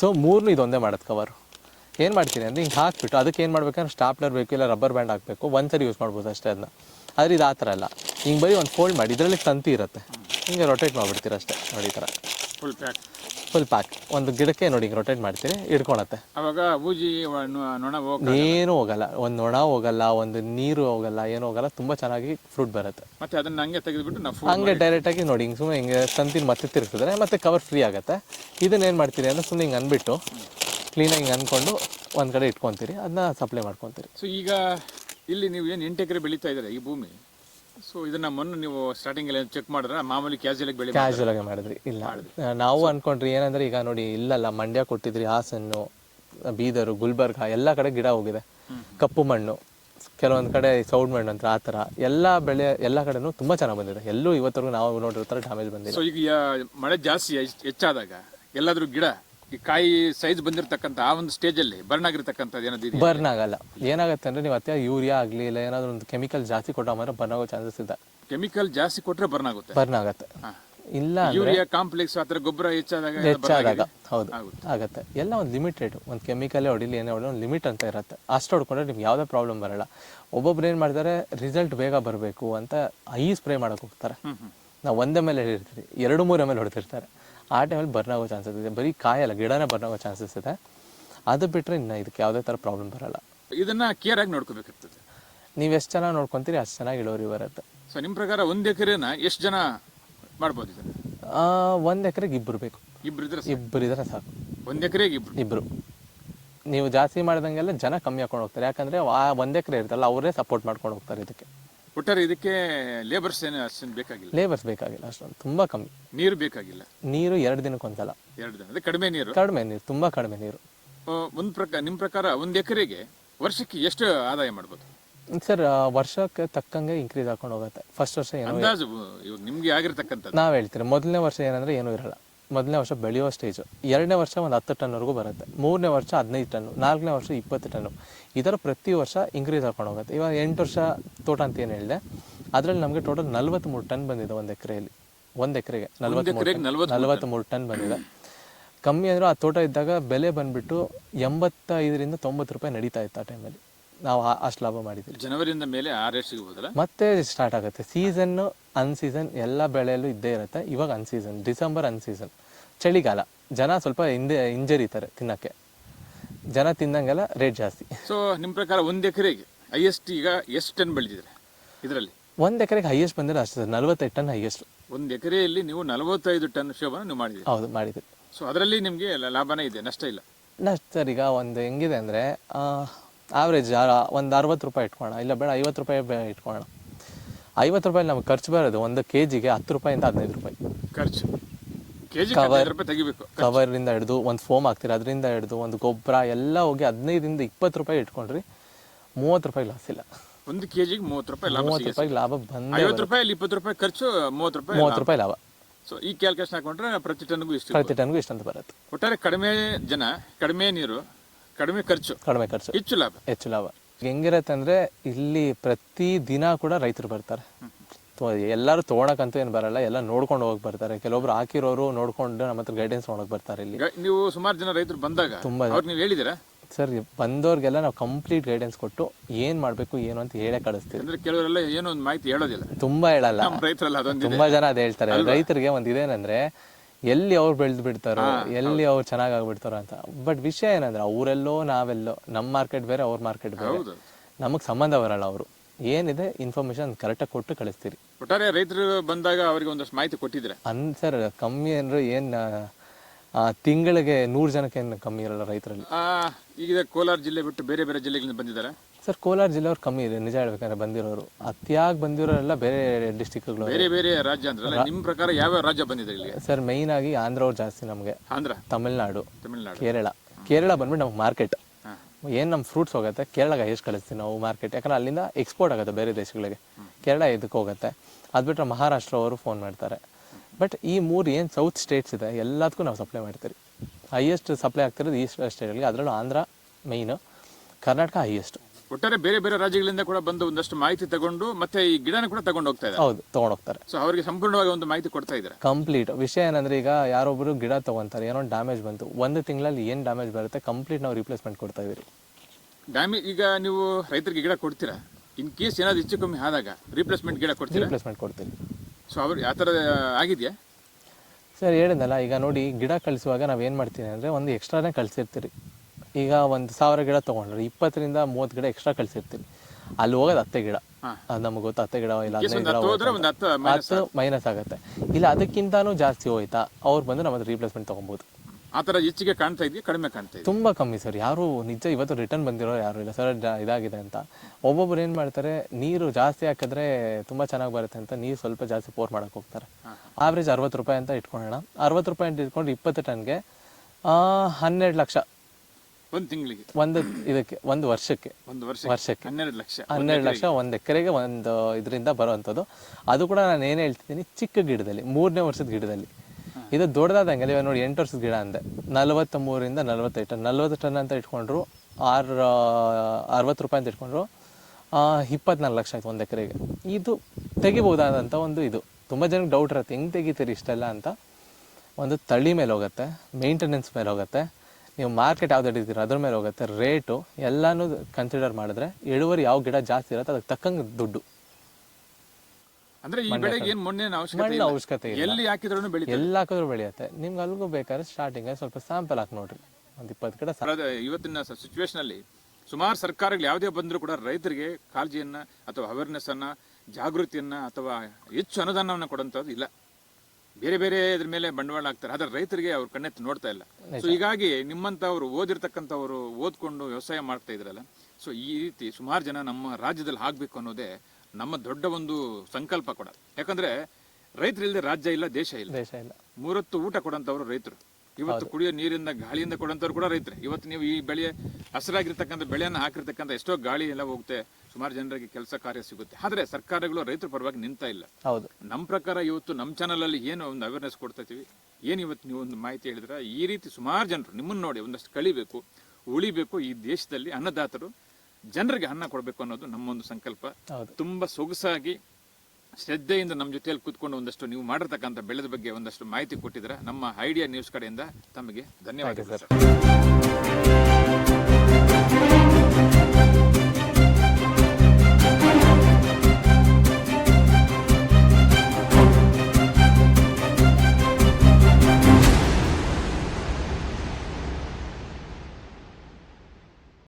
ಸೊ ಮೂರನ್ನೂ ಇದೊಂದೇ ಮಾಡುತ್ತೆ ಕವರ್ ಏನು ಮಾಡ್ತೀನಿ ಅಂದರೆ ಹಿಂಗೆ ಹಾಕ್ಬಿಟ್ಟು ಅದಕ್ಕೆ ಏನು ಮಾಡ್ಬೇಕಂದ್ರೆ ಸ್ಟಾಪ್ಲರ್ ಬೇಕು ಇಲ್ಲ ರಬ್ಬರ್ ಬ್ಯಾಂಡ್ ಹಾಕಬೇಕು. ಒಂದ್ಸರಿ ಯೂಸ್ ಮಾಡ್ಬೋದು ಅಷ್ಟೇ ಅದನ್ನ ಆದರೆ ಇದು ಆ ಥರ ಅಲ್ಲ. ಹಿಂಗೆ ಬರೀ ಒಂದು ಫೋಲ್ಡ್ ಮಾಡಿ ಇದರಲ್ಲಿ ತಂತಿ ಇರುತ್ತೆ. ಹಿಂಗೆ ರೊಟೇಟ್ ಮಾಡಿಬಿಡ್ತೀರ ಅಷ್ಟೇ ನೋಡಿ ಈ ಥರ ಫುಲ್ ಪ್ಯಾಕ್ ಫುಲ್ ಪ್ಯಾಕ್ ಒಂದು ಗಿಡಕ್ಕೆ ನೋಡಿ ಹಿಂಗೆ ರೊಟೇಟ್ ಮಾಡ್ತೀರಿ ಹಿಡ್ಕೊಳತ್ತೆ. ಅವಾಗ ಬೂಜಿ ನೊಣ ಏನೂ ಹೋಗಲ್ಲ ಒಂದು ನೊಣ ಹೋಗಲ್ಲ ಒಂದು ನೀರು ಹೋಗಲ್ಲ ಏನು ಹೋಗಲ್ಲ ತುಂಬ ಚೆನ್ನಾಗಿ ಫ್ರೂಟ್ ಬರುತ್ತೆ. ಮತ್ತೆ ಅದನ್ನ ಹಂಗೆ ತೆಗೆದುಬಿಟ್ಟು ನಾವು ಹಂಗೆ ಡೈರೆಕ್ಟ್ ಡೈರೆಕ್ಟಾಗಿ ನೋಡಿ ಹಿಂಗೆ ಸುಮ್ಮನೆ ಹಿಂಗೆ ತಂತಿನ ಮತ್ತೆ ತಿರ್ಗಿಸಿದ್ರೆ ಮತ್ತೆ ಕವರ್ ಫ್ರೀ ಆಗುತ್ತೆ. ಇದನ್ನ ಏನು ಮಾಡ್ತೀರಿ ಅಂದರೆ ಸುಮ್ಮನೆ ಹಿಂಗೆ ಅಂದ್ಬಿಟ್ಟು ಕ್ಲೀನಾಗಿ ಅಂದ್ಕೊಂಡು ಒಂದು ಕಡೆ ಇಟ್ಕೊತೀರಿ ಅದನ್ನ ಸಪ್ಲೈ ಮಾಡ್ಕೊತೀರಿ. ಸೊ ಈಗ ಇಲ್ಲಿ ನೀವು ಏನು ಎಂಟು ಎಕರೆ ಬೆಳೀತಾ ಇದ್ದಾರೆ ಈ ಭೂಮಿ? ಸೊ ಇದನ್ನ ಮೊನ್ನೆ ನೀವು ಸ್ಟಾರ್ಟಿಂಗ್ ಅಲ್ಲಿ ಚೆಕ್ ಮಾಡಿದ್ರೆ? ಮಾಮೂಲಿ ಕ್ಯಾಶುಯಲ್ ಬೆಳೆ ಕ್ಯಾಶುವಲ್ ಆಗಿ ಮಾಡಿದ್ರಿ. ಇಲ್ಲ. ನಾವು ಅನ್ಕೊಂಡ್ರಿ ಏನಂದ್ರೆ ಈಗ ನೋಡಿ ಇಲ್ಲಲ್ಲ ಮಂಡ್ಯ ಕೊಟ್ಟಿದ್ರಿ ಹಾಸನ್ನು ಬೀದರು ಗುಲ್ಬರ್ಗ ಎಲ್ಲಾ ಕಡೆ ಗಿಡ ಹೋಗಿದೆ. ಕಪ್ಪು ಮಣ್ಣು ಕೆಲವೊಂದು ಕಡೆ ಸೌಡ್ ಮಣ್ಣು ಅಂತ ಆ ಎಲ್ಲಾ ಎಲ್ಲ ಬೆಳೆ ಎಲ್ಲಾ ಕಡೆನೂ ತುಂಬಾ ಚೆನ್ನಾಗಿ ಬಂದಿದೆ. ಎಲ್ಲೂ ಇವತ್ತರೆಗೂ ನಾವು ನೋಡಿರೋ ತರ ಡ್ಯಾಮೇಜ್ ಬಂದಿದೆ ಸೊ ಈಗ ಮಳೆ ಜಾಸ್ತಿ ಹೆಚ್ಚಾದಾಗ ಎಲ್ಲಾದ್ರೂ ಗಿಡ ಈ ಕಾಯಿ ಸೈಜ್ ಬಂದಿರತಕ್ಕಂತ ಆ ಒಂದು ಸ್ಟೇಜ್ ಅಲ್ಲಿ ಬರ್ನ್ ಆಗಿರ್ತಕ್ಕಂಥದ್ದು ಏನಾದ್ರು ಬರ್ನ್ ಆಗಲ್ಲ. ಏನಾಗುತ್ತೆ ಅಂದ್ರೆ ನೀವು ಅತ್ಯ ಯೂರಿಯಾ ಆಗಲಿ ಇಲ್ಲ ಏನಾದ್ರು ಒಂದು ಕೆಮಿಕಲ್ ಜಾಸ್ತಿ ಕೊಟ್ಟ ಮಾತ್ರ ಬರ್ನ್ ಆಗೋ ಚಾನ್ಸಸ್ ಇದೆ. ಕೆಮಿಕಲ್ ಜಾಸ್ತಿ ಕೊಟ್ರೆ ಬರ್ನ್ ಆಗುತ್ತೆ. ಬರ್ನ್ ಆಗತ್ತೆ. ಇಲ್ಲ ಯೂರಿಯಾ ಕಾಂಪ್ಲೆಕ್ಸ್ ಆತರ ಥರ ಗೊಬ್ಬರ ಹೆಚ್ಚಾದಾಗ ಹೆಚ್ಚಾದಾಗ ಹೌದು. ಆಗತ್ತೆ. ಎಲ್ಲ ಒಂದು ಲಿಮಿಟೆಡ್ ಒಂದು ಕೆಮಿಕಲೇ ಹೊಡಿಲಿ ಏನೇ ಹೊಡಿಲಿ ಒಂದು ಲಿಮಿಟ್ ಅಂತ ಇರುತ್ತೆ. ಅಷ್ಟು ಹೊಡ್ಕೊಂಡ್ರೆ ನಿಮ್ಗೆ ಯಾವುದೇ ಪ್ರಾಬ್ಲಮ್ ಬರಲ್ಲ. ಒಬ್ಬೊಬ್ರು ಏನು ಮಾಡ್ತಾರೆ ರಿಸಲ್ಟ್ ಬೇಗ ಬರಬೇಕು ಅಂತ ಐ ಸ್ಪ್ರೇ ಮಾಡೋಕೆ ಹೋಗ್ತಾರೆ. ನಾವು ಒಂದೇ ಮೇಲೆ ಹೇಳಿರ್ತೀವಿ ಎರಡು ಮೂರ ಮೇಲೆ ಹೊಡೆದಿರ್ತಾರೆ. ಆ ಟೈಮಲ್ಲಿ ಬರ್ನ್ ಆಗೋ ಚಾನ್ಸಸ್ ಇದೆ. ಬರೀ ಕಾಯಲ್ಲ ಗಿಡನೇ ಬರ್ನ್ ಆಗೋ ಚಾನ್ಸಸ್ ಇದೆ. ಅದು ಬಿಟ್ಟರೆ ಇನ್ನು ಇದಕ್ಕೆ ಯಾವುದೇ ಥರ ಪ್ರಾಬ್ಲಮ್ ಬರಲ್ಲ. ಇದನ್ನ ಕೇರ್ ಆಗಿ ನೋಡ್ಕೋಬೇಕಿರ್ತದೆ ನೀವು ಎಷ್ಟು ಚೆನ್ನಾಗಿ ನೋಡ್ಕೊಂತೀರಿ ಅಷ್ಟು ಚೆನ್ನಾಗಿ ಇಳುವರಿ ಬರುತ್ತೆ. ಸೊ ನಿಮ್ಮ ಪ್ರಕಾರ ಒಂದು ಎಕರೆನ ಎಷ್ಟು ಜನ ಮಾಡ್ಬೋದು ಇದನ್ನ? ಒಂದು ಎಕರೆಗೆ ಇಬ್ಬರು ಬೇಕು. ಇಬ್ಬರು ಇದ್ರೆ ಇಬ್ಬರು ಇದ್ರೆ ಸಾಕು. ಒಂದು ಎಕರೆಗೆ ಇಬ್ಬರು ಇಬ್ಬರು ನೀವು ಜಾಸ್ತಿ ಮಾಡಿದಂಗೆಲ್ಲ ಜನ ಕಮ್ಮಿ ಹಾಕೊಂಡು ಹೋಗ್ತಾರೆ. ಯಾಕಂದ್ರೆ ಆ ಒಂದು ಎಕರೆ ಇರ್ತಲ್ಲ ಅವರೇ ಸಪೋರ್ಟ್ ಮಾಡ್ಕೊಂಡು ಹೋಗ್ತಾರೆ ಇದಕ್ಕೆ. ಒಟ್ಟಾರೆ ಇದಕ್ಕೆ ಲೇಬರ್ಸ್ ಏನು ಅಷ್ಟೇನು ಬೇಕಾಗಿಲ್ಲ. ಲೇಬರ್ಸ್ ಬೇಕಾಗಿಲ್ಲ ಅಷ್ಟೊಂದು ತುಂಬಾ ಕಮ್ಮಿ. ನೀರು ಬೇಕಾಗಿಲ್ಲ. ನೀರು ಎರಡು ದಿನಕ್ಕೊಂದ್ಸಲ ಎರಡು ದಿನ ಅದೇ ಕಡಿಮೆ ನೀರು? ಕಡಿಮೆ ನೀರು ತುಂಬಾ ಕಡಿಮೆ ನೀರು. ಆ, ಒಂದ್ ಪ್ರಕಾರ ನಿಮ್ ಪ್ರಕಾರ ಒಂದ್ ಎಕರೆಗೆ ವರ್ಷಕ್ಕೆ ಎಷ್ಟು ಆದಾಯ ಮಾಡ್ಬೋದು? ಸರ್ ವರ್ಷಕ್ಕೆ ತಕ್ಕಂಗೆ ಇನ್ಕ್ರೀಸ್ ಹಾಕೊಂಡು ಹೋಗುತ್ತೆ. ಫಸ್ಟ್ ವರ್ಷ ಏನೋ ಅಂದಾಜು ಇವಾಗ ನಿಮ್ಗೆ ಆಗಿರ್ತಕ್ಕಂಥದ್ದು. ನಾವ್ ಹೇಳ್ತೀರಿ ಮೊದಲನೇ ವರ್ಷ ಏನಂದ್ರೆ ಏನೂ ಇರಲ್ಲ. ಮೊದಲನೇ ವರ್ಷ ಬೆಳೆಯೋ ಸ್ಟೇಜು. ಎರಡನೇ ವರ್ಷ ಒಂದು ಹತ್ತು ಟನ್ವರೆಗೂ ಬರುತ್ತೆ. ಮೂರನೇ ವರ್ಷ ಹದಿನೈದು ಟನ್ನು. ನಾಲ್ಕನೇ ವರ್ಷ ಇಪ್ಪತ್ತು ಟನ್ನು. ಈ ಥರ ಪ್ರತಿ ವರ್ಷ ಇನ್ಕ್ರೀಸ್ ಹಾಕೊಂಡು ಹೋಗುತ್ತೆ. ಇವಾಗ ಎಂಟು ವರ್ಷ ತೋಟ ಅಂತ ಏನು ಹೇಳಿದೆ. ಅದರಲ್ಲಿ ನಮಗೆ ಟೋಟಲ್ ನಲ್ವತ್ತ್ಮೂರು ಟನ್ ಬಂದಿದೆ ಒಂದು ಎಕರೆಯಲ್ಲಿ. ಒಂದು ಎಕರೆಗೆ ನಲ್ವತ್ತ್ಮೂರು ಎಕರೆಗೆ ನಲ್ವತ್ತ್ಮೂರು ಟನ್. ಬಂದಿದೆ. ಕಮ್ಮಿ ಅಂದ್ರೆ ಆ ತೋಟ ಇದ್ದಾಗ ಬೆಲೆ ಬಂದ್ಬಿಟ್ಟು ಎಂಬತ್ತೈದರಿಂದ ತೊಂಬತ್ತು ರೂಪಾಯಿ ನಡೀತಾ ಇತ್ತು ಆ ಟೈಮಲ್ಲಿ ನಾವು ಆ- ಅಷ್ಟು ಲಾಭ ಮಾಡಿದ್ದೀವಿ. ಜನವರಿಯಿಂದ ಮೇಲೆ ಆ ರೇಟ್ ಸಿಗ್ಬೋದಲ್ಲ? ಮತ್ತೆ ಸ್ಟಾರ್ಟ್ ಆಗುತ್ತೆ. ಸೀಸನ್ ಅನ್ ಸೀಸನ್ ಎಲ್ಲ ಬೆಳೆಯಲ್ಲೂ ಇದ್ದೇ ಇರುತ್ತೆ. ಇವಾಗ unseason December unseason ಚಳಿಗಾಲ. ಜನ ಸ್ವಲ್ಪ ಹಿಂದೆ ಹಿಂಜರಿತಾರೆ ತಿನ್ನಕ್ಕೆ. ಜನ ತಿಂದಂಗೆಲ್ಲ ರೇಟ್ ಜಾಸ್ತಿ. ಸೊ ನಿಮ್ಮ ಪ್ರಕಾರ ಒಂದು ಎಕರೆಗೆ ಹೈಯೆಸ್ಟ್ ಈಗ ಎಷ್ಟು ಟನ್ ಬೆಳೆದಿದ್ರೆ ಇದರಲ್ಲಿ? ಒಂದು ಎಕರೆಗೆ ಹೈಯೆಸ್ಟ್ ಬಂದಿರೋ ಅಷ್ಟೇ ಸರ್. ನಲ್ವತ್ತೈದು ಟನ್ ಹೈಯೆಸ್ಟ್ ಒಂದು ಎಕರೆಯಲ್ಲಿ ನೀವು ನಲವತ್ತೈದು ಟನ್ ಶೋಭನ ನೀವು ಮಾಡಿದ್ದೀರಿ. ಹೌದು ಮಾಡಿದ್ರಿ ಸೊ ಅದರಲ್ಲಿ ನಿಮಗೆ ಲಾಭನೇ ಇದೆ ನಷ್ಟ ಇಲ್ಲ? ನಷ್ಟ ಸರ್ ಈಗ ಒಂದು ಹೆಂಗಿದೆ ಅಂದರೆ ಆವ್ರೇಜ್ ಒಂದು ಅರವತ್ತು ರೂಪಾಯಿ ಇಟ್ಕೊಳ್ಳೋಣ. ಇಲ್ಲ ಬೇಡ ಐವತ್ತು ರೂಪಾಯಿ ಬೇ ಇಟ್ಕೊಳ್ಳೋಣ. ಐವತ್ತು ರೂಪಾಯಿ ನಮ್ಗೆ ಖರ್ಚು ಬರೋದು ಒಂದು ಕೆ ಜಿಗೆ ಹತ್ತು ರೂಪಾಯಿಂದ ಹದಿನೈದು ರೂಪಾಯಿ. ಖರ್ಚು. ಕವರ್ ತೆಗಿಬೇಕು. ಕವರಿಂದ ಹಿಡಿದು ಒಂದು ಫೋಮ್ ಹಾಕ್ತೀರಿ ಅದರಿಂದ ಹಿಡಿದು ಒಂದು ಗೊಬ್ಬರ ಎಲ್ಲ ಹೋಗಿ ಹದಿನೈದಿಂದ ಇಪ್ಪತ್ತು ರೂಪಾಯಿ ಇಟ್ಕೊಂಡ್ರಿ ಮೂವತ್ತು ರೂಪಾಯಿ ಲಾಸ್ ಇಲ್ಲ. ಒಂದು ಕೆಜಿಗೆ ಮೂವತ್ತು ರೂಪಾಯಿ ಲಾಭ ಮೂವತ್ತು ರೂಪಾಯಿ ಲಾಭ ಬಂದೇ ಐವತ್ತು ರೂಪಾಯಿ ಇಪ್ಪತ್ತು ರೂಪಾಯಿ ಖರ್ಚು ಮೂವತ್ತು ರೂಪಾಯಿ ಮೂವತ್ತು ರೂಪಾಯಿ ಲಾಭ. ಸೊ ಈ ಕ್ಯಾಲ್ಕುಲೇಷನ್ ಹಾಕೊಂಡ್ರೆ ಪ್ರತಿ ಟನ್ಗೂ ಇಷ್ಟು ಪ್ರತಿ ಟನ್ಗೂ ಇಷ್ಟಂತ ಬರುತ್ತೆ. ಒಟ್ಟಾರೆ ಕಡಿಮೆ ಜನ ಕಡಿಮೆ ನೀರು ಕಡಿಮೆ ಖರ್ಚು. ಕಡಿಮೆ ಖರ್ಚು. ಹೆಚ್ಚು ಲಾಭ. ಹೆಚ್ಚು ಲಾಭ. ಹೆಂಗಿರತ್ತೆ ಅಂದ್ರೆ ಇಲ್ಲಿ ಪ್ರತಿ ದಿನ ಕೂಡ ರೈತರು ಬರ್ತಾರೆ. ಎಲ್ಲರೂ ತೊಗೊಳಕಂತೂ ಏನು ಬರಲ್ಲ ಎಲ್ಲ ನೋಡ್ಕೊಂಡು ಹೋಗಿ ಬರ್ತಾರೆ. ಕೆಲವೊಬ್ರು ಹಾಕಿರೋರು ನೋಡ್ಕೊಂಡು ನಮ್ಮ ಹತ್ರ ಗೈಡೆನ್ಸ್ ನೋಡಕ್ ಬರ್ತಾರೆ ಇಲ್ಲಿ. ನೀವು ಸುಮಾರು ಜನ ರೈತರು ಬಂದಾಗ ತುಂಬಾ ನೀವು ಹೇಳಿದಿರಾ? ಸರ್ ಬಂದವ್ರಿಗೆಲ್ಲ ನಾವು ಕಂಪ್ಲೀಟ್ ಗೈಡೆನ್ಸ್ ಕೊಟ್ಟು ಏನ್ ಮಾಡ್ಬೇಕು ಏನು ಅಂತ ಹೇಳೇ ಕಳಿಸ್ತೀವಿ. ಅಂದ್ರೆ ಕೆಲವರೆಲ್ಲ ಏನೋ ಒಂದು ಮಾಹಿತಿ ಹೇಳೋದಿಲ್ಲ. ತುಂಬಾ ಹೇಳಲ್ಲ. ರೈತರಲ್ಲ ತುಂಬಾ ಜನ ಅದ್ ಹೇಳ್ತಾರೆ. ರೈತರಿಗೆ ಒಂದ್ ಇದೇನಂದ್ರೆ ಎಲ್ಲಿ ಅವ್ರು ಬೆಳೆದು ಬಿಡ್ತಾರೋ ಎಲ್ಲಿ ಅವ್ರು ಚೆನ್ನಾಗ್ ಆಗ್ಬಿಡ್ತಾರೋ ಅಂತ. ಬಟ್ ವಿಷಯ ಏನಂದ್ರೆ ಅವರೆಲ್ಲೋ ನಾವೆಲ್ಲೋ ನಮ್ಮ ಮಾರ್ಕೆಟ್ ಬೇರೆ ಅವ್ರ ಮಾರ್ಕೆಟ್ ಬೇರೆ. ನಮಗ್ ಸಂಬಂಧ ಬರಲ್ಲ ಅವರು. ಏನಿದೆ ಇನ್ಫಾರ್ಮೇಶನ್ ಕರೆಕ್ಟಾಗಿ ಕೊಟ್ಟು ಕಳಿಸ್ತೀರಿ. ಒಟ್ಟಾರೆ ರೈತರು ಬಂದಾಗ ಅವರಿಗೆ ಒಂದಷ್ಟು ಮಾಹಿತಿ ಕೊಟ್ಟಿದ್ರೆ. ಅನ್ ಸರ್ ಕಮ್ಮಿ ಅಂದ್ರೆ ಏನ್ ತಿಂಗಳಿಗೆ ನೂರು ಜನಕ್ಕೆ ಏನು ಕಮ್ಮಿ ಇರಲ್ಲ ರೈತರಲ್ಲಿ? ಈಗ ಕೋಲಾರ ಜಿಲ್ಲೆ ಬಿಟ್ಟು ಬೇರೆ ಬೇರೆ ಜಿಲ್ಲೆಗಳಿಂದ ಬಂದಿದ್ದಾರೆ. ಸರ್ ಕೋಲಾರ ಜಿಲ್ಲೆಯವ್ರು ಕಮ್ಮಿ ಇದೆ ನಿಜ ಹೇಳ್ಬೇಕಂದ್ರೆ ಬಂದಿರೋರು. ಅತಿಯಾಗಿ ಬಂದಿರೋರೆಲ್ಲ ಬೇರೆ ಡಿಸ್ಟಿಕ್ಗಳು ಬೇರೆ ಬೇರೆ ರಾಜ್ಯ ನಿಮ್ಮ ನಿಮ್ ಪ್ರಕಾರ ಯಾವ ರಾಜ್ಯ ಬಂದಿದೆ ಇಲ್ಲಿ ಸರ್ ಮೈನ್ ಆಗಿ ಆಂಧ್ರ ಅವ್ರು ಜಾಸ್ತಿ ನಮಗೆ. ಆಂಧ್ರ? ತಮಿಳ್ನಾಡು ತಮಿಳ್ನಾಡು. ಕೇರಳ. ಕೇರಳ ಬಂದ್ಬಿಟ್ಟು ನಮ್ಗೆ ಮಾರ್ಕೆಟ್. ಏನು ನಮ್ಮ ಫ್ರೂಟ್ಸ್ ಹೋಗುತ್ತೆ ಕೇರಳಗೆ ಎಷ್ಟು ಕಳಿಸ್ತೀವಿ ನಾವು ಮಾರ್ಕೆಟ್ ಯಾಕಂದ್ರೆ ಅಲ್ಲಿಂದ ಎಕ್ಸ್ಪೋರ್ಟ್ ಆಗುತ್ತೆ ಬೇರೆ ದೇಶಗಳಿಗೆ. ಕೇರಳ ಇದಕ್ಕೆ ಹೋಗುತ್ತೆ. ಅದು ಬಿಟ್ಟರೆ ಮಹಾರಾಷ್ಟ್ರ ಅವರು ಫೋನ್ ಮಾಡ್ತಾರೆ. ಬಟ್ ಈ ಮೂರು ಏನು ಸೌತ್ ಸ್ಟೇಟ್ಸ್ ಇದೆ ಎಲ್ಲದಕ್ಕೂ ನಾವು ಸಪ್ಲೈ ಮಾಡ್ತೀವಿ ಹೈಯೆಸ್ಟ್ ಸಪ್ಲೈ ಆಗ್ತಿರೋದು ಈಸ್ಟ್ ಸ್ಟೇಟಲ್ಲಿ ಅದರಲ್ಲೂ ಆಂಧ್ರ ಮೈನು ಕರ್ನಾಟಕ ಹೈಯೆಸ್ಟ್ ಒಟ್ಟಾರೆ ಬೇರೆ ಬೇರೆ ರಾಜ್ಯಗಳಿಂದ ಕೂಡ ಬಂದು ಒಂದಷ್ಟು ಮಾಹಿತಿ ತಗೊಂಡು ಮತ್ತೆ ಈ ಗಿಡನ ಕೂಡ ತಗೊಂಡು ಹೋಗ್ತಾ ಇದ್ದಾರೆ. ಹೌದು ತಗೊಂಡೋಗ್ತಾರೆ ಸೊ ಅವರಿಗೆ ಸಂಪೂರ್ಣವಾಗಿ ಒಂದು ಮಾಹಿತಿ ಕೊಡ್ತಾ ಇದ್ದಾರೆ. ಕಂಪ್ಲೀಟ್ ವಿಷಯ ಏನಂದ್ರೆ ಈಗ ಯಾರೊಬ್ಬರು ಗಿಡ ತಗೊಂತಾರೆ ಏನೋ ಡ್ಯಾಮೇಜ್ ಬಂತು ಒಂದು ತಿಂಗಳಲ್ಲಿ ಏನು ಡ್ಯಾಮೇಜ್ ಬರುತ್ತೆ ಕಂಪ್ಲೀಟ್ ನಾವು ರಿಪ್ಲೇಸ್ಮೆಂಟ್ ಕೊಡ್ತಾ ಇದೀವಿ ಡ್ಯಾಮೇಜ್ ಈಗ ನೀವು ರೈತರಿಗೆ ಗಿಡ ಕೊಡ್ತೀರಾ? ಇನ್ ಕೇಸ್ ಏನಾದ್ರು ಹೆಚ್ಚು ಕಮ್ಮಿ ಆದಾಗ ರಿಪ್ಲೇಸ್ಮೆಂಟ್ ಗಿಡ ಕೊಡ್ತೀರಾ? ರಿಪ್ಲೇಸ್ಮೆಂಟ್ ಕೊಡ್ತೀವಿ. ಸೊ ಅವ್ರು ಯಾವ ಥರ ಆಗಿದೆಯಾ? ಸರ್ ಹೇಳಿದ್ನಲ್ಲ ಈಗ ನೋಡಿ ಗಿಡ ಕಳಿಸುವಾಗ ನಾವು ಏನು ಮಾಡ್ತೀನಿ ಅಂದರೆ ಒಂದು ಎಕ್ಸ್ಟ್ರಾನೇ ಕಳಿಸಿರ್ತೀರಿ. ಈಗ ಒಂದು ಸಾವಿರ ಗಿಡ ತೊಗೊಂಡ್ರೆ ಇಪ್ಪತ್ತರಿಂದ ಮೂವತ್ತು ಗಿಡ ಎಕ್ಸ್ಟ್ರಾ ಕಳಿಸಿರ್ತೀನಿ ಅಲ್ಲಿ ಹೋಗೋದು ಹತ್ತೆ ಗಿಡ. ನಮ್ಗೆ ಅದು ನಮಗೆ ಗೊತ್ತು ಹತ್ತೆ ಗಿಡ ಇಲ್ಲ ಹದಿನೈದು ಗಿಡ ಮೈನಸ್ ಆಗುತ್ತೆ. ಇಲ್ಲ ಅದಕ್ಕಿಂತನೂ ಜಾಸ್ತಿ ಹೋಯ್ತಾ ಅವ್ರು ಬಂದು ನಮ್ಮ ರೀಪ್ಲೇಸ್ಮೆಂಟ್ ತೊಗೊಬೋದು. ಆ ಥರ ಹೆಚ್ಚಿಗೆ ಕಾಣ್ತಾ ಇದೆಯಾ? ಕಡಿಮೆ ಕಾಣ್ತಾ ಇದೆ ತುಂಬ ಕಮ್ಮಿ ಸರ್. ಯಾರು ನಿಜ ಇವತ್ತು ರಿಟರ್ನ್ ಬಂದಿರೋ ಯಾರು ಇಲ್ಲ ಸರ್. ಇದಾಗಿದೆ ಅಂತ. ಒಬ್ಬೊಬ್ರು ಏನು ಮಾಡ್ತಾರೆ ನೀರು ಜಾಸ್ತಿ ಹಾಕಿದ್ರೆ ತುಂಬಾ ಚೆನ್ನಾಗಿ ಬರುತ್ತೆ ಅಂತ ನೀರು ಸ್ವಲ್ಪ ಜಾಸ್ತಿ ಪೋರ್ ಮಾಡಕ್ಕೆ ಹೋಗ್ತಾರೆ. ಆವ್ರೇಜ್ ಅರವತ್ತು ರೂಪಾಯಿ ಅಂತ ಇಟ್ಕೊಳ್ಳೋಣ. ಅರವತ್ತು ರೂಪಾಯಿ ಅಂತ ಇಟ್ಕೊಂಡು ಇಪ್ಪತ್ತು ಟನ್ಗೆ ಹನ್ನೆರಡು ಲಕ್ಷ. ಒಂದು ತಿಂಗಳಿಗೆ? ಒಂದು ಇದಕ್ಕೆ ಒಂದು ವರ್ಷಕ್ಕೆ. ಒಂದು ವರ್ಷ ವರ್ಷಕ್ಕೆ. ಹನ್ನೆರಡು ಲಕ್ಷ. ಹನ್ನೆರಡು ಲಕ್ಷ ಒಂದು ಎಕರೆಗೆ ಒಂದು ಇದರಿಂದ ಬರುವಂಥದ್ದು. ಅದು ಕೂಡ ನಾನು ಏನು ಹೇಳ್ತಿದ್ದೀನಿ ಚಿಕ್ಕ ಗಿಡದಲ್ಲಿ ಮೂರನೇ ವರ್ಷದ ಗಿಡದಲ್ಲಿ. ಇದು ದೊಡ್ಡದಾದಂಗೆ ಇವಾಗ ನೋಡಿ ಎಂಟು ವರ್ಷದ ಗಿಡ ಅಂದೆ. ನಲವತ್ತ ಮೂರಿಂದ ನಲವತ್ತೈದು ಟನ್. ನಲ್ವತ್ತು ಟನ್ ಅಂತ ಇಟ್ಕೊಂಡ್ರು, ಆರು ಅರವತ್ತು ರೂಪಾಯಿ ಅಂತ ಇಟ್ಕೊಂಡ್ರು ಇಪ್ಪತ್ನಾಲ್ಕು ಲಕ್ಷ ಆಯ್ತು ಒಂದು ಎಕರೆಗೆ. ಇದು ತೆಗಿಬಹುದಾದಂಥ ಒಂದು ಇದು. ತುಂಬ ಜನಕ್ಕೆ ಡೌಟ್ ಇರುತ್ತೆ, ಹೆಂಗೆ ತೆಗಿತೀರಿ ಇಷ್ಟೆಲ್ಲ? ಅಂತ. ಒಂದು ತಳಿ ಮೇಲೆ ಹೋಗುತ್ತೆ ಮೇಂಟೆನೆನ್ಸ್ ಮೇಲೆ ಹೋಗುತ್ತೆ. ನೀವು ಮಾರ್ಕೆಟ್ ಯಾವ್ದು ಹಿಡಿತೀರ ಅದ್ರ ಮೇಲೆ ಹೋಗುತ್ತೆ. ರೇಟು ಎಲ್ಲಾನು ಕನ್ಸಿಡರ್ ಮಾಡಿದ್ರೆ, ಇಳುವರಿ ಯಾವ ಗಿಡ ಜಾಸ್ತಿ ಇರುತ್ತೆ, ಅದಕ್ಕೆ ತಕ್ಕಂಗೆ ದುಡ್ಡು. ಅಂದ್ರೆ ಈ ಬೆಳೆಗೆ ಏನ್ ಮೊನ್ನೆ ಅವಶ್ಯಕತೆ. ಅವಶ್ಯಕತೆ ಇಲ್ಲ. ಎಲ್ಲಿ ಹಾಕಿದ್ರು ಬೆಳೀತದೆ. ಎಲ್ಲ ಹಾಕಿದ್ರು ಬೆಳೆಯುತ್ತೆ. ನಿಮ್ಗೆ ಅಲ್ಗೂ ಬೇಕಾದ್ರೆ ಸ್ಟಾರ್ಟಿಂಗ್ ಸ್ವಲ್ಪ ಸ್ಯಾಂಪಲ್ ಹಾಕಿ ನೋಡ್ರಿ. ಒಂದು ಇಪ್ಪತ್ತು ಗಿಡ ಸಾಕು. ಅದ ಇವತ್ತಿನ ಸಿಚುವೇಶನ್ ಅಲ್ಲಿ ಸುಮಾರು ಸರ್ಕಾರಗಳು ಯಾವುದೇ ಬಂದರೂ ಕೂಡ ರೈತರಿಗೆ ಕಾಳಜಿಯನ್ನ ಅಥವಾ ಅವೇರ್ನೆಸ್ ಅನ್ನ ಜಾಗೃತಿಯನ್ನ ಅಥವಾ ಹೆಚ್ಚು ಅನುದಾನವನ್ನ ಕೊಡುವಂಥದ್ದು ಇಲ್ಲ. ಬೇರೆ ಬೇರೆ ಇದ್ರ ಮೇಲೆ ಬಂಡವಾಳ ಹಾಕ್ತಾರೆ. ಆದ್ರೆ ರೈತರಿಗೆ ಅವ್ರ ಕಣ್ಣೆತ್ತಿ ನೋಡ್ತಾ ಇಲ್ಲ. ಸೊ ಹೀಗಾಗಿ ನಿಮ್ಮಂತವ್ರು ಓದಿರ್ತಕ್ಕಂಥವ್ರು ಓದ್ಕೊಂಡು ವ್ಯವಸಾಯ ಮಾಡ್ತಾ ಇದ್ರಲ್ಲ. ಸೊ ಈ ರೀತಿ ಸುಮಾರು ಜನ ನಮ್ಮ ರಾಜ್ಯದಲ್ಲಿ ಆಗ್ಬೇಕು ಅನ್ನೋದೇ ನಮ್ಮ ದೊಡ್ಡ ಒಂದು ಸಂಕಲ್ಪ ಕೂಡ. ಯಾಕಂದ್ರೆ ರೈತರಿಲ್ಲದೆ ರಾಜ್ಯ ಇಲ್ಲ ದೇಶ ಇಲ್ಲ. ದೇಶ ಇಲ್ಲ. ಮೂರತ್ತು ಊಟ ಕೊಡಂತವ್ರು ರೈತರು. ಇವತ್ತು ಕುಡಿಯೋ ನೀರಿಂದ ಗಾಳಿಯಿಂದ ಕೊಡಂತವ್ರು ಕೂಡ ರೈತರು. ಇವತ್ತು ನೀವು ಈ ಬೆಳೆ ಹಸಿರಾಗಿರ್ತಕ್ಕಂಥ ಬೆಳೆಯನ್ನು ಹಾಕಿರ್ತಕ್ಕಂಥ ಎಷ್ಟೋ ಗಾಳಿ ಎಲ್ಲ ಹೋಗುತ್ತೆ. ಸುಮಾರು ಜನರಿಗೆ ಕೆಲಸ ಕಾರ್ಯ ಸಿಗುತ್ತೆ. ಆದ್ರೆ ಸರ್ಕಾರಗಳು ರೈತರ ಪರವಾಗಿ ನಿಂತ ಇಲ್ಲ. ಹೌದು. ನಮ್ಮ ಪ್ರಕಾರ ಇವತ್ತು ನಮ್ಮ ಚಾನಲ್ ಅಲ್ಲಿ ಏನು ಒಂದು ಅವೇರ್ನೆಸ್ ಕೊಡ್ತಾ ಇದೀವಿ ಏನು ಇವತ್ತು ನೀವು ಒಂದು ಮಾಹಿತಿ ಹೇಳಿದ್ರ? ಈ ರೀತಿ ಸುಮಾರು ಜನರು ನಿಮ್ಮನ್ನ ನೋಡಿ ಒಂದಷ್ಟು ಕಳಿಬೇಕು ಉಳಿಬೇಕು ಈ ದೇಶದಲ್ಲಿ ಅನ್ನದಾತರು. ಜನರಿಗೆ ಅನ್ನ ಕೊಡಬೇಕು ಅನ್ನೋದು ನಮ್ಮೊಂದು ಸಂಕಲ್ಪ. ತುಂಬಾ ಸೊಗಸಾಗಿ ಶ್ರದ್ಧೆಯಿಂದ ನಮ್ಮ ಜೊತೆಯಲ್ಲಿ ಕೂತ್ಕೊಂಡು ಒಂದಷ್ಟು ನೀವು ಮಾಡಿರ್ತಕ್ಕಂಥ ಬೆಳೆದ ಬಗ್ಗೆ ಒಂದಷ್ಟು ಮಾಹಿತಿ ಕೊಟ್ಟಿದ್ರೆ ನಮ್ಮ ಐಡಿಯಾ ನ್ಯೂಸ್ ಕಡೆಯಿಂದ ತಮಗೆ ಧನ್ಯವಾದಗಳು ಸರ್.